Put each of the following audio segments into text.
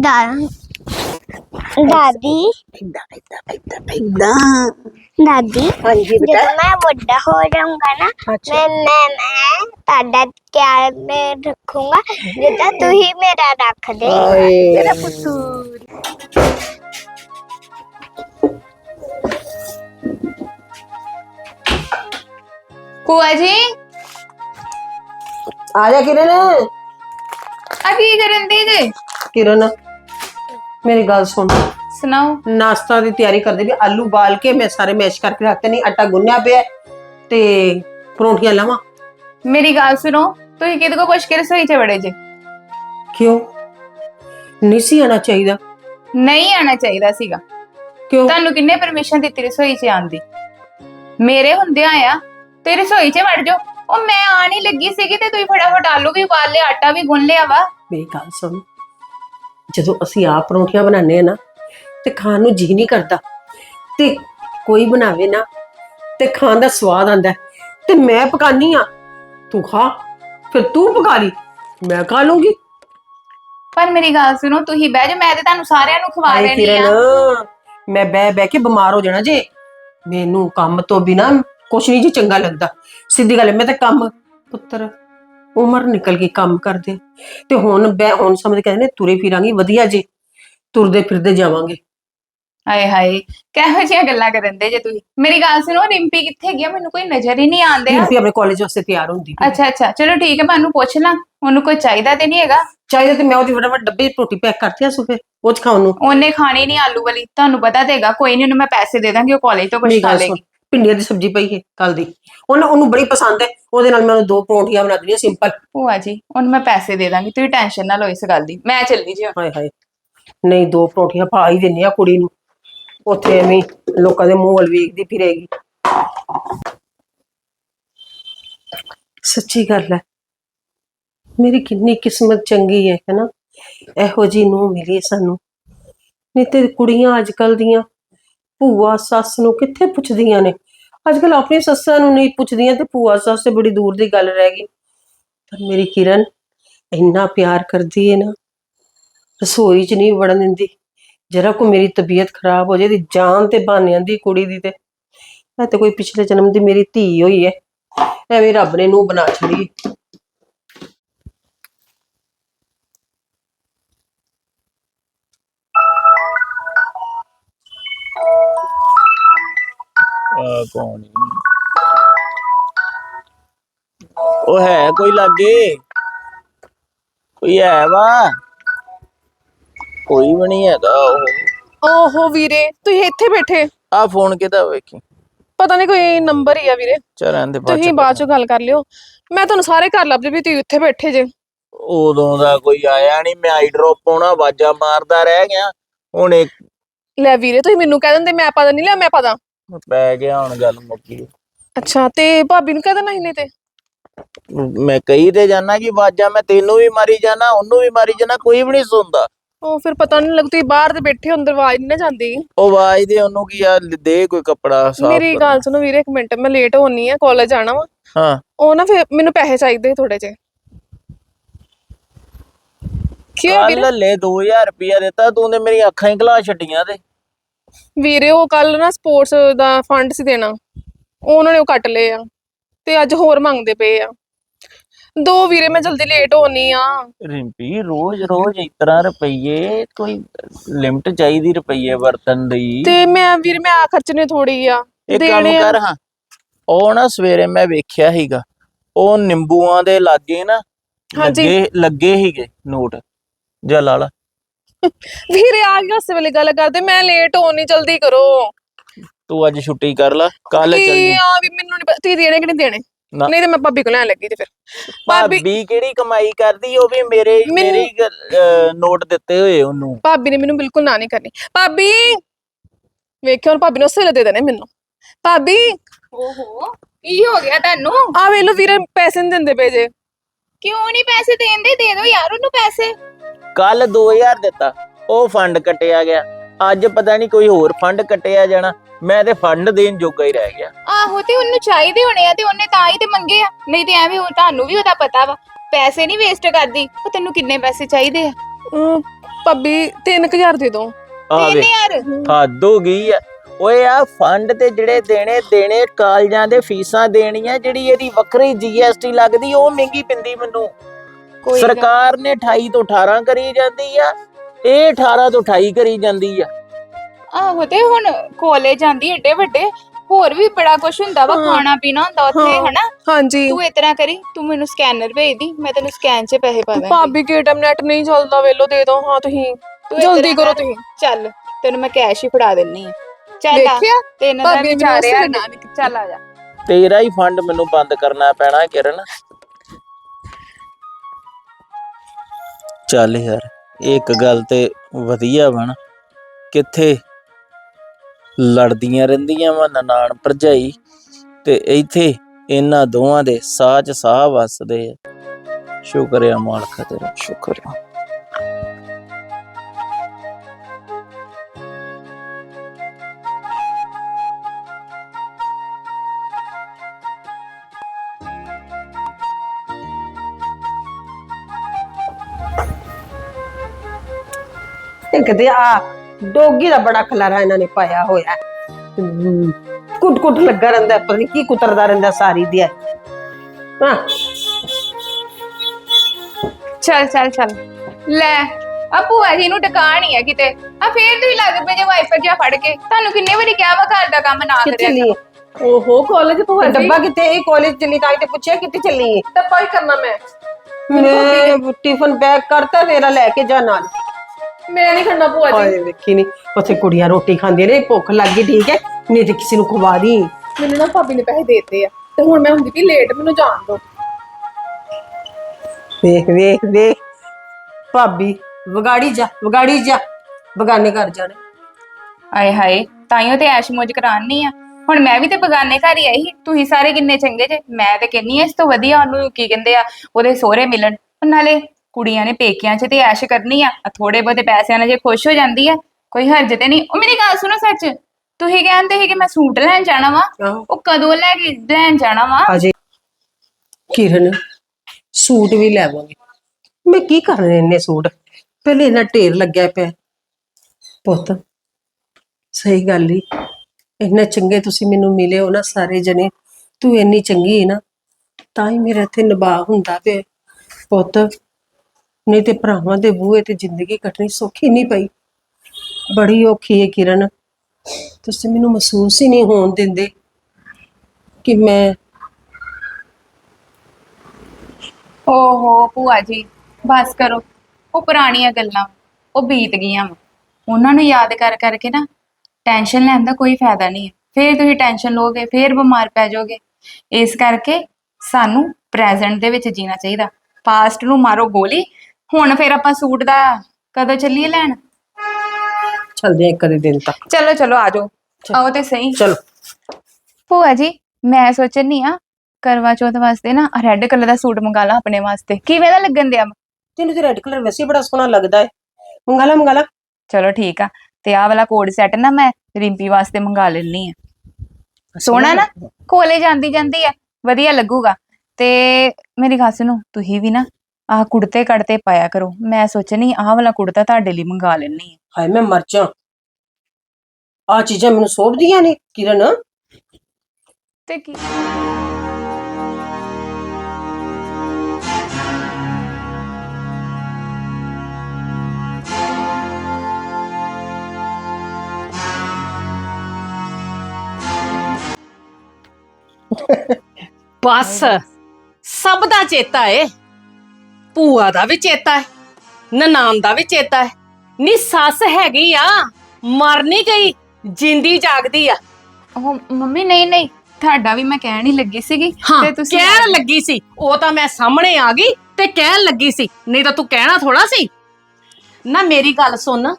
ਦਾ ਦਾਦੀ ਇਦਾਂ ਇਦਾਂ ਇਦਾਂ ਇਦਾਂ ਦਾਦੀ ਹਾਂਜੀ ਜਦੋਂ ਮੈਂ ਵੱਡਾ ਹੋ ਜਾਊਂਗਾ ਨਾ ਅੱਛਾ। ਮੈਂ ਮੈਂ ਮੈਂ ਤੁਹਾਡਾ ਖਿਆਲ ਮੈਂ ਰੱਖੂੰਗਾ ਜਿੱਦਾਂ ਤੁਸੀਂ ਮੇਰਾ ਰੱਖਦੇ ਓਏ ਮੇਰਾ ਪੁੱਤੂ ਭੂਆ ਜੀ ਆ ਜਾ ਕਿਰਨ ਆ ਕੀ ਕਰਨ ਦੇ ਜੇ ਕਿਰਨ ਮੇਰੀ ਗੱਲ ਸੁਣ। ਸੁਣਾਓ। ਨਾਸ਼ਤਾ ਦੀ ਤਿਆਰੀ ਕਰਦੇ ਵੀ ਆਲੂ ਬਾਲ ਕੇ ਮੈਂ ਸਾਰੇ ਮੈਸ਼ ਕਰਕੇ ਰੱਖਤੇ ਨਹੀਂ ਆਟਾ ਗੁੰਨਿਆ ਪਿਆ ਹੈ ਤੇ ਪਰੌਂਠੀਆਂ ਲਾਵਾਂ। ਮੇਰੀ ਗੱਲ ਸੁਣੋ ਤੁਸੀਂ ਕਿਹਦੇ ਕੋ ਪੁੱਛ ਕੇ ਰਸੋਈ 'ਚ ਵੜੇ ਜੇ? ਕਿਉਂ? ਨਹੀਂ ਸੀ ਆਣਾ ਚਾਹੀਦਾ। ਨਹੀਂ ਆਣਾ ਚਾਹੀਦਾ ਸੀਗਾ। ਕਿਉਂ? ਤੁਹਾਨੂੰ ਕਿੰਨੇ ਪਰਮਿਸ਼ਨ ਦਿੱਤੀ ਰਸੋਈ 'ਚ ਆਉਣ ਦੀ? ਮੇਰੇ ਹੁੰਦਿਆਂ ਆ ਤੇ ਰਸੋਈ 'ਚ ਵੜ ਜਾਓ। ਉਹ ਮੈਂ ਆਣ ਹੀ ਲੱਗੀ ਸੀਗੀ ਤੇ ਤੁਸੀਂ ਫਟਾਫਟ ਆਲੂ ਵੀ ਉਬਾਲ ਲਿਆ ਆਟਾ ਵੀ ਗੁੰਨ ਲਿਆ ਵਾ। ਮੇਰੀ ਗੱਲ ਸੁਣ। ਜਦੋਂ ਅਸੀਂ ਆਪ ਪਰੌਂਠੀਆਂ ਬਣਾਉਂਦੇ ਆ ਨਾ ਤੇ ਖਾਣ ਨੂੰ ਜੀ ਨਹੀਂ ਕਰਦਾ। ਤੇ ਕੋਈ ਬਣਾਵੇ ਨਾ ਤੇ ਖਾਣ ਦਾ ਸਵਾਦ ਆਂਦਾ ਤੇ ਮੈਂ ਪਕਾਨੀ ਆ ਤੂੰ ਖਾ ਫਿਰ ਤੂੰ ਪਕਾ ਲਈ ਮੈਂ ਖਾ ਲੂੰਗੀ। ਪਰ ਮੇਰੀ ਗੱਲ ਸੁਣੋ ਤੁਸੀਂ ਬਹਿ ਜਾਓ ਮੈਂ ਤੇ ਤੁਹਾਨੂੰ ਸਾਰਿਆਂ ਨੂੰ ਖਵਾ ਹਾਏ ਦੇਣੀ ਆ। ਕਿਰਨ ਮੈਂ ਬਹਿ ਬਹਿ ਕੇ ਬਿਮਾਰ ਹੋ ਜਾਣਾ ਜੇ। ਮੈਨੂੰ ਕੰਮ ਤੋਂ ਬਿਨਾ ਕੁਛ ਨਹੀਂ ਜੀ ਚੰਗਾ ਲੱਗਦਾ। ਸਿੱਧੀ ਗੱਲ ਹੈ, ਮੈਂ ਤਾਂ ਕੰਮ ਪੁੱਤਰ ਉਮਰ ਨਿਕਲ ਗਈ ਕੰਮ ਕਰਦੇ। ਤੇ ਹੁਣ ਬੈ ਹੁਣ ਸਮਝ ਕਹਿੰਦੇ ਨੇ ਤੁਰੇ ਫਿਰਾਂਗੇ ਵਧੀਆ ਜੇ। ਤੁਰਦੇ ਫਿਰਦੇ ਜਾਵਾਂਗੇ। ਹਾਏ ਹਾਏ ਕਿਹੋ ਜਿਹੀਆਂ ਗੱਲਾਂ ਕਰਨ ਦੇ ਜੇ ਤੁਸੀਂ? ਮੇਰੀ ਗੱਲ ਸੁਣੋ ਰਿੰਪੀ ਕਿੱਥੇ ਗਿਆ? ਮੈਨੂੰ ਕੋਈ ਨਜ਼ਰ ਹੀ ਨਹੀਂ ਆਉਂਦੇ ਰਿੰਪੀ ਆਪਣੇ ਕਾਲਜ ਵਾਸਤੇ ਤਿਆਰ ਹੁੰਦੀ ਪਈ। ਅੱਛਾ ਅੱਛਾ ਚਲੋ ਠੀਕ ਹੈ ਮੈਂ ਉਹਨੂੰ ਪੁੱਛ ਲਾਂ। ਉਹਨੂੰ ਕੋਈ ਚਾਹੀਦਾ ਤੇ ਨਹੀਂ ਹੈਗਾ? ਚਾਹੀਦਾ ਤੇ ਮੈਂ ਉਹਦੀ ਫਟਾਫਟ ਡੱਬੇ 'ਚ ਰੋਟੀ ਪੈਕ ਕਰਤੀ ਆ ਸੁਫੇ ਉਹ ਚ ਖਾਣ ਨੂੰ। ਉਹਨੇ ਖਾਣੀ ਨਹੀਂ ਆਲੂ ਵਾਲੀ ਤੁਹਾਨੂੰ ਪਤਾ ਤੇਗਾ ਕੋਈ ਨਹੀਂ ਉਹਨੂੰ ਮੈਂ ਪੈਸੇ ਦੇ ਦਾਂਗੀ ਉਹ ਕਾਲਜ ਤੋਂ ਕੁਝ ਮੇਰੀ ਖਾ ਗੱਲ ਸੁਣ। ਲੇਗੀ ਭਿੰਡੀਆਂ ਦੀ ਸਬਜ਼ੀ ਪਈ ਹੈ ਕੱਲ ਦੀ। ਉਹਨੂੰ ਉਹਨੂੰ ਬੜੀ ਪਸੰਦ ਹੈ। ਉਹਦੇ ਨਾਲ ਮੈਂ ਉਹਨੂੰ ਦੋ ਪਰੌਂਠੀਆਂ ਬਣਾ ਦਿੰਦੀ ਸਿੰਪਲ ਭੂਆ ਜੀ ਉਹਨੂੰ ਮੈਂ ਪੈਸੇ ਦੇ ਦਾਂਗੀ ਤੁਸੀਂ ਟੈਨਸ਼ਨ ਨਾ ਲਓ ਇਸ ਗੱਲ ਦੀ। ਮੈਂ ਚੱਲੀ ਜੀ ਹੁਣ। ਹਾਏ ਹਾਏ। ਨਹੀਂ ਦੋ ਪਰੌਂਠੀਆਂ ਪਾ ਹੀ ਦਿੰਨੀ ਆ ਕੁੜੀ ਨੂੰ। ਉੱਥੇ ਐਵੇਂ ਹੀ ਲੋਕਾਂ ਦੇ ਮੂੰਹ ਵੱਲ ਵੇਖਦੀ ਫਿਰੇਗੀ। ਸੱਚੀ ਗੱਲ ਹੈ। ਮੇਰੀ ਕਿੰਨੀ ਕਿਸਮਤ ਚੰਗੀ ਹੈ ਹੈਨਾ ਇਹੋ ਜੀ ਨੂੰ ਮਿਲੀ ਸਾਨੂੰ। ਨਹੀਂ ਤੇ ਕੁੜੀਆਂ ਅੱਜ ਕੱਲ ਦੀਆਂ ਭੂਆ ਸੱਸ ਨੂੰ ਕਿੱਥੇ ਪੁੱਛਦੀਆਂ ਨੇ? ਅੱਜ ਕੱਲ ਆਪਣੀ ਸੱਸਾਂ ਨੂੰ ਨਹੀਂ ਪੁੱਛਦੀਆਂ ਤੇ ਭੂਆ ਸੱਸ ਤੇ ਬੜੀ ਦੂਰ ਦੀ ਗੱਲ ਰਹਿ ਗਈ। ਪਰ ਮੇਰੀ ਕਿਰਨ ਇੰਨਾ ਪਿਆਰ ਕਰਦੀ ਹੈ ਨਾ, ਰਸੋਈ 'ਚ ਨਹੀਂ ਵੜਨ ਦਿੰਦੀ। ਜਰਾ ਕੋ ਮੇਰੀ ਤਬੀਅਤ ਖਰਾਬ ਹੋ ਜੇ ਦੀ ਜਾਨ ਤੇ ਬਣ ਜਾਂਦੀ ਕੁੜੀ ਦੀ ਤੇ। ਇਹ ਤੇ ਕੋਈ ਪਿਛਲੇ ਜਨਮ ਦੀ ਮੇਰੀ ਧੀ ਹੋਈ ਹੈ ਐਵੇਂ ਰੱਬ ਨੇ ਨੂੰ ਬਣਾ ਛੜੀ ਕੌਣ ਈ? ਉਹ ਹੈ ਕੋਈ ਲਾਗੇ? ਕੋਈ ਹੈ ਵਾ? ਕੋਈ ਵੀ ਨਹੀਂ ਹੈਗਾ ਉਹ। ਓਹੋ ਵੀਰੇ ਤੁਸੀਂ ਇੱਥੇ ਬੈਠੇ। ਆ ਫੋਨ ਕਿਦਾ ਵੇਖੀ? ਪਤਾ ਨਹੀਂ ਕੋਈ ਨੰਬਰ ਹੀ ਆ ਵੀਰੇ। ਚਲ ਰਹਿੰਦੇ ਬਾਅਦ ਤੁਸੀਂ ਚ ਬਾਅਦ ਚੋਂ ਗੱਲ ਕਰ ਲਿਓ। ਮੈਂ ਤੁਹਾਨੂੰ ਸਾਰੇ ਘਰ ਲੱਭਦੇ ਵੀ ਤੁਸੀਂ ਇੱਥੇ ਬੈਠੇ ਜੇ। ਉਦੋਂ ਦਾ ਕੋਈ ਆਇਆ ਨਹੀਂ ਮੈਂ ਆਈ ਡ੍ਰੌਪ ਪਾਉਣਾ ਆਵਾਜ਼ਾਂ ਮਾਰਦਾ ਰਹਿ ਗਿਆ। ਹੁਣ ਇੱਕ ਲੈ ਵੀਰੇ ਤੁਸੀਂ ਮੈਨੂੰ ਕਹਿ ਦਿੰਦੇ ਮੈਂ ਪਤਾ ਨਹੀਂ ਲਿਆ ਮੈਂ ਪਤਾ ਪੈ ਗਿਆ ਹੁਣ ਗੱਲ ਮੁੱਕੀ ਅੱਛਾ ਤੇ ਭਾਬੀ ਨੂੰ ਕਹਿ ਦੇਣਾ ਸੀ ਨਹੀਂ ਤੇ? ਮੈਂ ਕਹੀ ਤੇ ਜਾਣਾ ਕਿ ਆਵਾਜ਼ਾਂ ਮੈਂ ਤੈਨੂੰ ਵੀ ਮਾਰੀ ਜਾਣਾ ਉਹਨੂੰ ਵੀ ਮਾਰੀ ਜਾਣਾ ਕੋਈ ਵੀ ਨਹੀਂ ਸੁਣਦਾ। ਉਹ ਫਿਰ ਪਤਾ ਨਹੀਂ ਲੱਗ ਤੁਸੀਂ ਬਾਹਰ ਤੇ ਬੈਠੇ ਅੰਦਰ ਆਵਾਜ਼ ਨਹੀਂ ਨਾ ਜਾਂਦੀ। ਉਹ ਆਵਾਜ਼ ਦੇ ਉਹਨੂੰ ਕੀ ਆ ਦੇ ਕੋਈ ਕੱਪੜਾ ਸਾਫ਼ ਮੇਰੀ ਗੱਲ ਸੁਣੋ ਵੀਰੇ ਇੱਕ ਮਿੰਟ ਮੈਂ ਲੇਟ ਹੋਣੀ ਆ ਕਾਲਜ ਜਾਣਾ ਵਾ। ਹਾਂ। ਉਹ ਨਾ ਫਿਰ ਮੈਨੂੰ ਪੈਸੇ ਚਾਹੀਦੇ ਥੋੜੇ ਜਿਹੇ। ਕੀ ਹੋਇਆ ਵੀਰੇ? ਲੈ 2000 ਰੁਪਇਆ ਦਿੱਤਾ ਤੂੰ ਤੇ ਮੇਰੀ ਅੱਖਾਂ ਹੀ ਖਲਾ ਛੱਡੀਆਂ ਤੇ। ਵੀਰੇ ਉਹ ਕੱਲ ਨਾ ਸਪੋਰਟਸ ਦਾ ਫੰਡ ਸੀ ਦੇਣਾ। ਉਹ ਉਹਨਾਂ ਨੇ ਉਹ ਕੱਟ ਲਏ ਆ ਤੇ ਅੱਜ ਹੋਰ ਮੰਗਦੇ ਪਏ ਆ। ਦੋ ਵੀਰੇ ਮੈਂ ਜਲਦੀ ਲੇਟ ਹੋਣੀ ਆ। ਰਿੰਪੀ ਰੋਜ਼ ਰੋਜ਼ ਇਸ ਤਰ੍ਹਾਂ ਰੁਪਈਏ ਕੋਈ ਲਿਮਟ ਚਾਹੀਦੀ ਰੁਪਈਏ ਵਰਤਨ ਦੀ। ਤੇ ਮੈਂ ਵੀਰੇ ਮੈਂ ਆ ਖਰਚਣੇ ਥੋੜੀ ਆ। ਇੱਕ ਕੰਮ ਦੇਣੇ ਆ। ਕਰ ਹਾਂ। ਉਹ ਨਾ ਸਵੇਰੇ ਮੈਂ ਵੇਖਿਆ ਸੀਗਾ ਉਹ ਨਿੰਬੂਆਂ ਦੇ ਲਾਗੇ ਨਾ ਹਾਂਜੀ। ਲੱਗੇ ਲੱਗੇ ਸੀਗੇ ਨੋਟ ਜਾ ਲਾ ਲਾ ਵੀਰੇ ਆ ਗਿਆ ਉਸੇ ਵੇਲੇ ਗੱਲ ਕਰਦੇ ਮੈਂ ਲੇਟ ਹੋਣੀ ਜਲਦੀ ਕਰੋ। ਤੂੰ ਅੱਜ ਛੁੱਟੀ ਕਰ ਲਾ ਕੱਲ ਚੱਲੀ ਆ ਵੀ ਮੈਨੂੰ ਨਹੀਂ ਤੁਸੀਂ ਦੇਣੇ ਕਿ ਨਹੀਂ ਦੇਣੇ। ਨਹੀਂ ਤੇ ਮੈਂ ਭਾਬੀ ਕੋਲ ਲੈਣ ਲੱਗੀ ਤੇ ਫਿਰ। ਭਾਬੀ ਕਿਹੜੀ ਕਮਾਈ ਕਰਦੀ ਉਹ ਵੀ ਮੇਰੇ ਮੇਰੀ ਨੋਟ ਦਿੱਤੇ ਹੋਏ ਉਹਨੂੰ। ਭਾਬੀ ਨੇ ਮੈਨੂੰ ਬਿਲਕੁਲ ਨਾ ਨਹੀਂ ਕਰਨੀ। ਭਾਬੀ ਵੇਖਿਓ ਹੁਣ ਭਾਬੀ ਨੇ ਉਸੇ ਵੇਲੇ ਦੇ ਦੇਣੇ ਮੈਨੂੰ। ਭਾਬੀ ਓਹੋ ਕੀ ਹੋ ਗਿਆ ਤੁਹਾਨੂੰ ਆ ਵੇਖ ਲਓ ਵੀਰੇ ਪੈਸੇ ਨਹੀਂ ਦਿੰਦੇ ਪਏ ਜੇ। ਕਿਉਂ ਨਹੀਂ ਪੈਸੇ ਦੇਂਦੇ? ਦੇ ਦਿਓ ਯਾਰ ਉਹਨੂੰ ਪੈਸੇ। ਕੱਲ 2000 ਦਿੱਤਾ ਉਹ ਫੰਡ ਕੱਟਿਆ ਗਿਆ। ਅੱਜ ਪਤਾ ਨਹੀਂ ਕੋਈ ਹੋਰ ਫੰਡ ਕੱਟਿਆ ਜਾਣਾ ਮੈਂ ਤੇ ਫੰਡ ਦੇਣ ਜੋਗਾ ਹੀ ਰਹਿ ਗਿਆ। ਆਹੋ ਤੇ ਉਹਨੂੰ ਚਾਹੀਦੇ ਹੋਣੇ ਆ ਤੇ ਉਹਨੇ ਤਾਂ ਹੀ ਤੇ ਮੰਗੇ ਆ। ਨਹੀਂ ਤੇ ਐਵੇਂ ਉਹ ਤੁਹਾਨੂੰ ਵੀ ਉਹਦਾ ਪਤਾ ਵਾ। ਪੈਸੇ ਨਹੀਂ ਵੇਸਟ ਕਰਦੀ ਉਹ ਤੈਨੂੰ ਕਿੰਨੇ ਪੈਸੇ ਚਾਹੀਦੇ ਆ? ਅਮ, ਭਾਬੀ 3000 ਦੇ ਦੋ। ਆ ਵੇ ਤਿੰਨ ਯਾਰ ਹੱਦ ਹੋ ਗਈ ਆ। ਓਏ ਆ ਫੰਡ ਤੇ ਜਿਹੜੇ ਦੇਣੇ ਦੇਣੇ ਕਾਲਜਾਂ ਦੇ ਫੀਸਾਂ ਦੇਣੀਆਂ ਜਿਹੜੀ ਇਹਦੀ ਵੱਖਰੀ ਜੀਐਸਟੀ ਲੱਗਦੀ ਉਹ ਮਹਿੰਗੀ ਪਿੰਦੀ ਮੈਨੂੰ। ਕੋਈ ਗੱਲ- ਸਰਕਾਰ ਨੇ 28 ਤੋਂ 18 ਕਰੀ ਜਾਂਦੀ ਆ ਇਹ 18 ਤੋਂ 28 ਕਰੀ ਜਾਂਦੀ ਆ। ਆਹੋ ਤੇ ਹੁਣ ਕਾਲਜ ਜਾਂਦੀ ਏਡੇ ਵੱਡੇ ਹੋਰ ਵੀ ਬੜਾ ਕੁਝ ਹੁੰਦਾ ਵਾ। ਖਾਣਾ ਪੀਣਾ ਹੁੰਦਾ ਉੱਥੇ। ਹਨਾ? ਹਾਂਜੀ। ਤੂੰ ਇਤਨਾ ਕਰੀ ਤੂੰ ਮੈਨੂੰ ਸਕੈਨਰ ਭੇਜ ਦੀ ਮੈਂ ਤੈਨੂੰ ਸਕੈਨ 'ਚ ਪੈਸੇ ਪਾ ਦਾਂਗੀ। ਭਾਬੀ ਕੇ ਟਾਈਮ ਨੈਟ ਨਹੀਂ ਚੱਲਦਾ ਵੇਲੋ ਦੇ ਦੋ ਹਾਂ ਤੁਸੀਂ। ਤੂੰ ਜਲਦੀ ਕਰੋ ਕਰ, ਤੁਸੀਂ। ਚੱਲ ਤੈਨੂੰ ਮੈਂ ਕੈਸ਼ ਹੀ ਫੜਾ ਦਿੰਨੀ ਆ। ਚੱਲ ਆ ਦੇਖਿਆ? ਤਿੰਨ ਦਾ ਭਾਬੀ ਮੈਨੂੰ ਨਾਲ ਚੱਲ ਆ ਜਾ। ਤੇਰਾ ਹੀ ਫੰਡ ਮੈਨੂੰ ਬੰਦ ਕਰਨਾ ਪੈਣਾ ਕਿਰਨ। ਚੱਲ ਯਾਰ, ਇੱਕ ਗੱਲ ਤੇ ਵਧੀਆ ਬਣ, ਕਿੱਥੇ ਲੜਦੀਆਂ ਰਹਿੰਦੀਆਂ ਵਾ ਨਨਾਣ ਭਰਜਾਈ ਤੇ ਇੱਥੇ ਇਹਨਾਂ ਦੋਵਾਂ ਦੇ ਸਾਹ 'ਚ ਸਾਹ ਵੱਸਦੇ ਆ। ਸ਼ੁਕਰ ਆ ਮਾਲਕਾ ਤੇਰਾ, ਸ਼ੁਕਰ ਤੇ ਆ। ਡੋਗੀ ਦਾ ਬੜਾ ਖਲਾਰਾ ਇਹਨਾਂ ਨੇ ਪਾਇਆ ਹੋਇਆ। ਕੁੱਟ ਕੁੱਟ ਲੱਗਾ ਰਹਿੰਦਾ ਪਤਾ ਨਹੀਂ ਕੀ ਕੁਤਰਦਾ ਰਹਿੰਦਾ ਸਾਰੀ ਦਿਆ ਹਾਂ। ਚੱਲ ਚੱਲ ਚੱਲ। ਲੈ ਆ ਭੂਆ ਜੀ ਨੂੰ ਟਿਕਾਣ ਹੀ ਕਿਤੇ। ਆ ਫੇਰ ਤੁਸੀਂ ਲੱਗ ਪਏ ਜੇ ਵਾਈਫਰ ਜਿਹਾ ਫੜ ਕੇ। ਤੁਹਾਨੂੰ ਕਿੰਨੇ ਵਾਰੀ ਕਿਹਾ ਵਾ ਘਰ ਦਾ ਕੰਮ ਨਾ ਕਿੱਥੇ ਕਰਿਆ ਚੱਲੀ ਓਹੋ ਕਾਲਜ ਤੋਂ ਕਰੋ ਡੱਬਾ ਕਿੱਥੇ? ਇਹ ਕਾਲਜ ਚੱਲੀ ਤਾਂ ਹੀ ਤੇ ਪੁੱਛਿਆ ਕਿੱਥੇ ਚੱਲੀ ਹੈ ਡੱਬਾ ਹੀ ਕਰਨਾ ਮੈਂ। ਮੈਂ ਟਿਫਨ ਪੈਕ ਕਰਤਾ ਤੇਰਾ ਲੈ ਕੇ ਜਾ ਨਾਲ। ਮੈਂ ਨਹੀਂ ਖੰਡਾ ਭੂਆ ਜੀ। ਹਾਏ ਵੇਖੀ ਨਹੀਂ ਉੱਥੇ ਕੁੜੀਆਂ ਰੋਟੀ ਖਾਂਦੀਆਂ ਨੇ ਭੁੱਖ ਲੱਗ ਗਈ ਠੀਕ ਹੈ? ਨਹੀਂ ਤੇ ਕਿਸੇ ਨੂੰ ਖਵਾ ਦੀ। ਮੈਨੂੰ ਨਾ ਭਾਬੀ ਨੇ ਪੈਸੇ ਦੇਤੇ ਆ ਤੇ ਹੁਣ ਮੈਂ ਹੁੰਦੀ ਵੀ ਲੇਟ ਮੈਨੂੰ ਜਾਣ ਦੋ। ਵੇਖ ਵੇਖ ਵੇਖ। ਭਾਬੀ ਵਿਗਾੜੀ ਜਾ ਵਿਗਾੜੀ ਜਾ। ਬਗਾਨੇ ਘਰ ਜਾਣਾ। ਆਏ ਹਾਏ ਤਾਈਓ ਤੇ ਐਸ਼ ਮੋਜ ਕਰਾਨੀ ਆ। ਹੁਣ ਮੈਂ ਵੀ ਤੇ ਬਗਾਨੇ ਘਰ ਹੀ ਆਈ ਸੀ ਤੁਸੀਂ ਸਾਰੇ ਕਿੰਨੇ ਚੰਗੇ ਜੇ। ਮੈਂ ਤੇ ਕਹਿੰਨੀ ਆ ਇਸ ਤੋਂ ਵਧੀਆ ਉਹਨੂੰ ਕੀ ਕਹਿੰਦੇ ਆ ਉਹਦੇ ਸਹੁਰੇ ਮਿਲਣ। ਨਾਲੇ ਕੁੜੀਆਂ ਨੇ ਪੇਕਿਆਂ 'ਚ ਤੇ ਐਸ਼ ਕਰਨੀ ਆ ਥੋੜੇ ਬਹੁਤੇ ਪੈਸਿਆਂ ਨਾਲ ਜੇ ਖੁਸ਼ ਹੋ ਜਾਂਦੀ ਆ ਕੋਈ ਹਰਜ ਤੇ ਨਹੀਂ। ਉਹ ਮੇਰੀ ਗੱਲ ਸੁਣੋ ਸੱਚ ਤੁਸੀਂ ਕਹਿੰਦੇ ਸੀ ਕਿ ਮੈਂ ਸੂਟ ਲੈਣ ਜਾਣਾ ਵਾ ਆਹੋ। ਉਹ ਕਦੋਂ ਲੈ ਕੇ ਲੈਣ ਜਾਣਾ ਵਾ? ਅਜੇ ਕਿਰਨ ਸੂਟ ਵੀ ਲੈਵਾਂਗੇ ਮੈਂ ਕੀ ਕਰਨੇ ਇੰਨੇ ਸੂਟ? ਪਹਿਲੇ ਇਹਨਾਂ ਢੇਰ ਲੱਗਿਆ ਪਿਆ। ਪੁੱਤ ਸਹੀ ਗੱਲ ਹੀ ਇੰਨੇ ਚੰਗੇ ਤੁਸੀਂ ਮੈਨੂੰ ਮਿਲੇ ਹੋ ਨਾ ਸਾਰੇ ਜਣੇ। ਤੂੰ ਇੰਨੀ ਚੰਗੀ ਹੈ ਨਾ ਤਾਂ ਹੀ ਮੇਰਾ ਇੱਥੇ ਨਿਭਾ ਹੁੰਦਾ ਪਿਆ। ਪੁੱਤ ਨਹੀਂ ਤੇ ਭਰਾਵਾਂ ਦੇ ਬੂਹੇ ਤੇ ਜ਼ਿੰਦਗੀ ਕੱਟਣੀ ਸੌਖੀ ਨਹੀਂ ਪਈ। ਬੜੀ ਔਖੀ ਹੈ ਕਿਰਨ। ਤੁਸੀਂ ਮੈਨੂੰ ਮਹਿਸੂਸ ਹੀ ਨਹੀਂ ਹੋਣ ਦਿੰਦੇ ਕਿ ਮੈਂ ਓਹੋ ਭੂਆ ਜੀ, ਬਸ ਕਰੋ। ਉਹ ਪੁਰਾਣੀਆਂ ਗੱਲਾਂ, ਉਹ ਬੀਤ ਗਈਆਂ ਵਾ। ਉਹਨਾਂ ਨੂੰ ਯਾਦ ਕਰ ਕਰਕੇ ਨਾ ਟੈਨਸ਼ਨ ਲੈਣ ਦਾ ਕੋਈ ਫਾਇਦਾ ਨਹੀਂ ਹੈ। ਫੇਰ ਤੁਸੀਂ ਟੈਨਸ਼ਨ ਲਓਗੇ, ਫੇਰ ਬਿਮਾਰ ਪੈ ਜਾਓਗੇ। ਇਸ ਕਰਕੇ ਸਾਨੂੰ ਪ੍ਰੈਜ਼ੈਂਟ ਦੇ ਵਿੱਚ ਜੀਣਾ ਚਾਹੀਦਾ। ਪਾਸਟ ਨੂੰ ਮਾਰੋ ਗੋਲੀ ਹੁਣ ਫੇਰ ਆਪਾਂ ਸੂਟ ਦਾ ਕਦੋਂ ਚੱਲੀਏ ਲੈਣ? ਚੱਲਦੇ ਇੱਕ ਅੱਧੇ ਦਿਨ ਤੱਕ। ਚਲੋ ਚਲੋ ਆ ਜਾਓ। ਆਓ ਤੇ ਸਹੀ। ਚਲੋ। ਭੂਆ ਜੀ ਮੈਂ ਸੋਚਣੀ ਆ ਕਰਵਾ ਚੌਥ ਵਾਸਤੇ ਨਾ ਰੈੱਡ ਕਲਰ ਦਾ ਸੂਟ ਮੰਗਾ ਲਾਂ ਆਪਣੇ ਵਾਸਤੇ। ਕਿਵੇਂ ਦਾ ਲੱਗਣ ਦਿਆ? ਤੈਨੂੰ ਤੇ ਰੈੱਡ ਕਲਰ ਵੈਸੇ ਹੀ ਬੜਾ ਸੋਹਣਾ ਲੱਗਦਾ ਹੈ ਮੰਗਾ ਲਾ ਮੰਗਾ ਲਾ। ਚਲੋ ਠੀਕ ਆ। ਤੇ ਆਹ ਵਾਲਾ ਕੋਡ ਸੈੱਟ ਨਾ ਮੈਂ ਰਿੰਪੀ ਵਾਸਤੇ ਮੰਗਾ ਲੈਣੀ ਆ। ਸੋਹਣਾ ਨਾ? ਕੋਲੇ ਜਾਂਦੀ ਜਾਂਦੀ ਆ। ਵਧੀਆ ਲੱਗੂਗਾ। ਤੇ ਮੇਰੀ ਗੱਲ ਸੁਣੋ ਤੁਸੀਂ ਵੀ ਨਾ ਆਹ ਕੁੜਤੇ ਕੜਤੇ ਪਾਇਆ ਕਰੋ। ਮੈਂ ਸੋਚਣੀ ਆਹ ਵਾਲਾ ਕੁੜਤਾ ਤੁਹਾਡੇ ਲਈ ਮੰਗਾ ਲੈਣੀ ਆ ਹਾਏ ਮੈਂ ਮਰ ਜਾ ਆ ਚੀਜ਼ਾਂ ਮੈਨੂੰ ਸੋਭਦੀਆਂ ਨੇ ਕਿਰਨ। ਤੇ ਕੀ? ਬਸ ਸਭ ਦਾ ਚੇਤਾ ਏ। ਭੂਆ ਦਾ ਵੀ ਚੇਤਾ ਹੈ ਨਨਾਣ ਦਾ ਵੀ ਚੇਤਾ ਹੈ। ਨੀ ਸੱਸ ਹੈਗੀ ਆ ਮਰ ਨਹੀਂ ਗਈ ਜਿੰਦੀ ਜਾਗਦੀ ਆ। ਉਹ ਮੰਮੀ ਨਹੀਂ ਨਹੀਂ ਤੁਹਾਡਾ ਵੀ ਮੈਂ ਕਹਿਣ ਹੀ ਲੱਗੀ ਸੀਗੀ ਹਾਂ ਤੇ ਤੁਸੀਂ ਕਹਿਣ ਲੱਗੀ ਸੀ ਉਹ ਤਾਂ ਮੈਂ ਸਾਹਮਣੇ ਆ ਗਈ ਤੇ ਕਹਿਣ ਲੱਗੀ ਸੀ ਨਹੀਂ ਤਾਂ ਤੂੰ ਕਹਿਣਾ ਥੋੜਾ ਸੀ। ਨਾ ਮੇਰੀ ਗੱਲ ਸੁਣ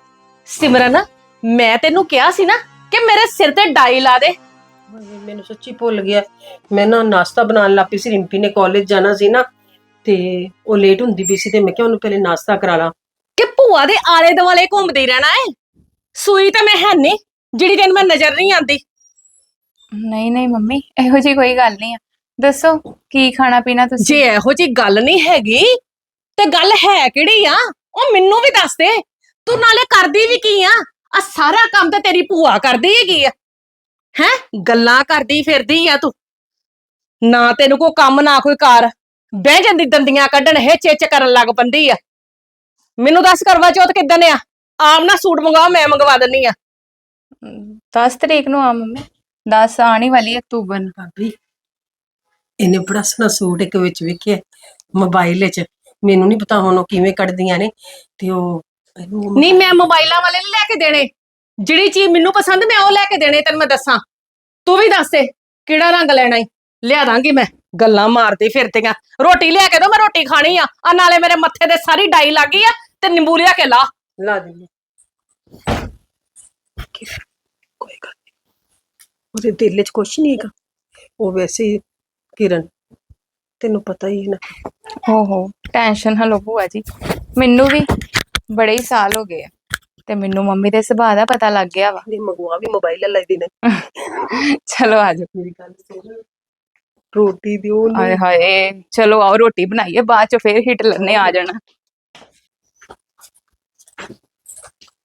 ਸਿਮਰਨ ਮੈਂ ਤੈਨੂੰ ਕਿਹਾ ਸੀ ਨਾ ਕਿ ਮੇਰੇ ਸਿਰ ਤੇ ਡਾਈ ਲਾ ਦੇ। ਮੈਨੂੰ ਸੱਚੀ ਭੁੱਲ ਗਿਆ। ਮੈਂ ਨਾ ਨਾਸ਼ਤਾ ਬਣਾਉਣ ਲੱਗ ਪਈ ਸੀ ਰਿੰਪੀ ਨੇ ਕਾਲਜ ਜਾਣਾ ਸੀ ਨਾ ਤੇ ਉਹ ਲੇਟ ਹੁੰਦੀ ਪਈ ਸੀ ਤੇ ਮੈਂ ਕਿਹਾ ਉਹਨੂੰ ਪਹਿਲੇ ਨਾਸ਼ਤਾ ਕਰਾ ਲਾਂ। ਕਿ ਭੂਆ ਦੇ ਆਲੇ ਦੁਆਲੇ ਘੁੰਮਦੀ ਰਹਿਣਾ ਏ? ਸੂਈ ਤਾਂ ਮੈਂ ਹੈ ਨਹੀਂ ਜਿਹੜੀ ਦਿਨ ਮੈਂ ਨਜ਼ਰ ਨਹੀਂ ਆਂਦੀ। ਨਹੀਂ ਨਹੀਂ ਮੰਮੀ ਇਹੋ ਜੀ ਕੋਈ ਗੱਲ ਨਹੀਂ ਆ। ਦੱਸੋ ਕੀ ਖਾਣਾ ਪੀਣਾ ਤੁਸੀਂ? ਜੇ ਇਹੋ ਜੀ ਗੱਲ ਨਹੀਂ ਹੈਗੀ ਤੇ ਗੱਲ ਹੈ ਕਿਹੜੀ ਆ? ਉਹ ਮੈਨੂੰ ਵੀ ਦੱਸ ਦੇ। ਤੂੰ ਨਾਲੇ ਕਰਦੀ ਵੀ ਕੀ ਆ? ਆ ਸਾਰਾ ਕੰਮ ਤੇ ਤੇਰੀ ਭੂਆ ਕਰਦੀ ਹੈਗੀ ਆ। ਹੈ? ਗੱਲਾਂ ਕਰਦੀ ਫਿਰਦੀ ਆ ਤੂੰ। ਨਾ ਤੈਨੂੰ ਕੋਈ ਕੰਮ ਨਾ ਕੋਈ ਕਾਰ। ਬਹਿ ਜਾਂਦੀ ਦੰਦੀਆਂ ਕੱਢਣ ਹੈ ਚਿੱਚ ਕਰਨ ਲੱਗ ਪੰਦੀ ਆ। ਮੈਨੂੰ ਦੱਸ ਕਰਵਾ ਚੌਥ ਕਿੱਦਣ ਆ? ਆਮ ਨਾ ਸੂਟ ਮੰਗਵਾ ਮੈਂ ਮੰਗਵਾ ਦਿੰਨੀ ਆ। 10 ਤਰੀਕ ਨੂੰ ਆ ਮੰਮੀ। 10 ਆਉਣੀ ਵਾਲੀ ਹੈ ਅਕਤੂਬਰ ਨੂੰ। ਭਾਬੀ ਇਹਨੇ ਬੜਾ ਸੋਹਣਾ ਸੂਟ ਇੱਕ ਵਿੱਚ ਵੇਖਿਆ ਮੋਬਾਈਲ ਵਿੱਚ। ਮੈਨੂੰ ਨਹੀਂ ਪਤਾ ਹੁਣ ਉਹ ਕਿਵੇਂ ਕੱਢਦੀਆਂ ਨੇ ਤੇ ਉਹ ਇਹਨੂੰ ਨਹੀਂ ਮੈਂ ਮੋਬਾਈਲਾਂ ਵਾਲੇ ਨਹੀਂ ਲੈ ਕੇ ਦੇਣੇ। ਜਿਹੜੀ ਚੀਜ਼ ਮੈਨੂੰ ਪਸੰਦ ਮੈਂ ਉਹ ਲੈ ਕੇ ਦੇਣੇ ਤੈਨੂੰ ਮੈਂ ਦੱਸਾਂ। ਤੂੰ ਵੀ ਦੱਸ ਦੇ ਕਿਹੜਾ ਰੰਗ ਲੈਣਾ ਈ ਲਿਆ ਦਾਂਗੀ ਮੈਂ। ਗੱਲਾਂ ਮਾਰਦੀ ਫਿਰਦੀਆਂ। ਰੋਟੀ ਲਿਆ ਕੇ ਦੋ ਮੈਂ ਰੋਟੀ ਖਾਣੀ ਆ। ਆ ਨਾਲੇ ਮੇਰੇ ਮੱਥੇ ਤੇ ਸਾਰੀ ਡਾਈ ਲੱਗ ਗਈ ਆ ਤੇ ਨਿੰਬੂ ਲਿਆ ਕੇ ਲਾ। ਲਾ ਦਿੰਦੀ ਕੋਈ ਗੱਲ ਨਹੀਂ ਉਹਦੇ ਦਿਲ ਵਿੱਚ ਕੁਛ ਨਹੀਂ ਹੈਗਾ। ਉਹ ਵੈਸੇ ਹੀ ਕਿਰਨ ਤੈਨੂੰ ਪਤਾ ਹੀ ਹੈ ਨਾ। ਓਹੋ ਟੈਨਸ਼ਨ ਹਲੋ ਭੂਆ ਜੀ। ਮੈਨੂੰ ਵੀ ਬੜੇ ਹੀ ਸਾਲ ਹੋ ਗਏ ਆ। ਤੇ ਮੈਨੂੰ ਮੰਮੀ ਦੇ ਸੁਭਾਅ ਦਾ ਪਤਾ ਲੱਗ ਗਿਆ ਵਾ। ਇਹ ਮਗਵਾ ਵੀ ਮੋਬਾਈਲ ਲੈ ਦੀ ਨੇ। ਚਲੋ ਆਜੋ ਮੇਰੀ ਗੱਲ ਸੁਣ। ਰੋਟੀ ਦਿਓ ਹਾਏ ਹਾਏ ਚਲੋ ਆਓ ਰੋਟੀ ਬਣਾਈਏ ਬਾਅਦ ਚ ਫੇਰ ਹਿਟਲਰ ਨੇ ਆ ਜਾਣਾ।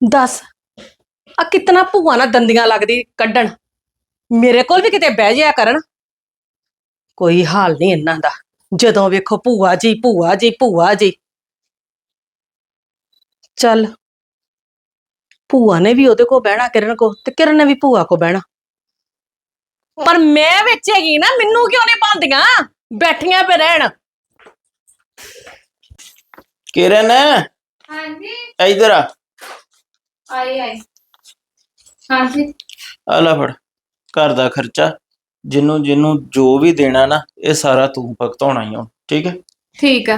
ਦੱਸ ਆ ਕਿਤਨਾ ਭੂਆ ਨਾਲ ਦੰਦੀਆਂ ਲੱਗਦੀ ਕੱਢਣ? ਮੇਰੇ ਕੋਲ ਵੀ ਕਿਤੇ ਬਹਿ ਜਾਇਆ ਕਰਨ? ਕੋਈ ਹਾਲ ਨਹੀਂ ਇਹਨਾਂ ਦਾ। ਜਦੋਂ ਵੇਖੋ ਭੂਆ ਜੀ ਭੂਆ ਜੀ ਭੂਆ ਜੀ। ਚੱਲ ਭੂਆ ਨੇ ਵੀ ਉਹਦੇ ਕੋ ਬਹਿਣਾ ਕਿਰਨ ਕੋ ਤੇ ਕਿਰਨ ਨੇ ਵੀ ਭੂਆ ਕੋ ਬਹਿਣਾ। ਪਰ ਮੈਂ ਵਿੱਚ ਹੈਗੀ ਨਾ ਮੈਨੂੰ ਕਿਉਂ ਨਹੀਂ ਪਾਉਂਦੀਆਂ ਬੈਠੀਆਂ ਪੇ ਰਹਿਣ। ਕਿਰਨ? ਹਾਂਜੀ। ਇਧਰ ਆ। ਆਏ ਆਏ। ਹਾਂਜੀ। ਆ ਲੈ ਫੜ ਘਰ ਦਾ ਖਰਚਾ। ਜਿਹਨੂੰ ਜਿਹਨੂੰ ਜੋ ਵੀ ਦੇਣਾ ਨਾ ਇਹ ਸਾਰਾ ਤੂੰ ਭੁਗਤਾਉਣਾ ਹੀ ਹੁਣ ਠੀਕ ਹੈ? ਠੀਕ ਆ।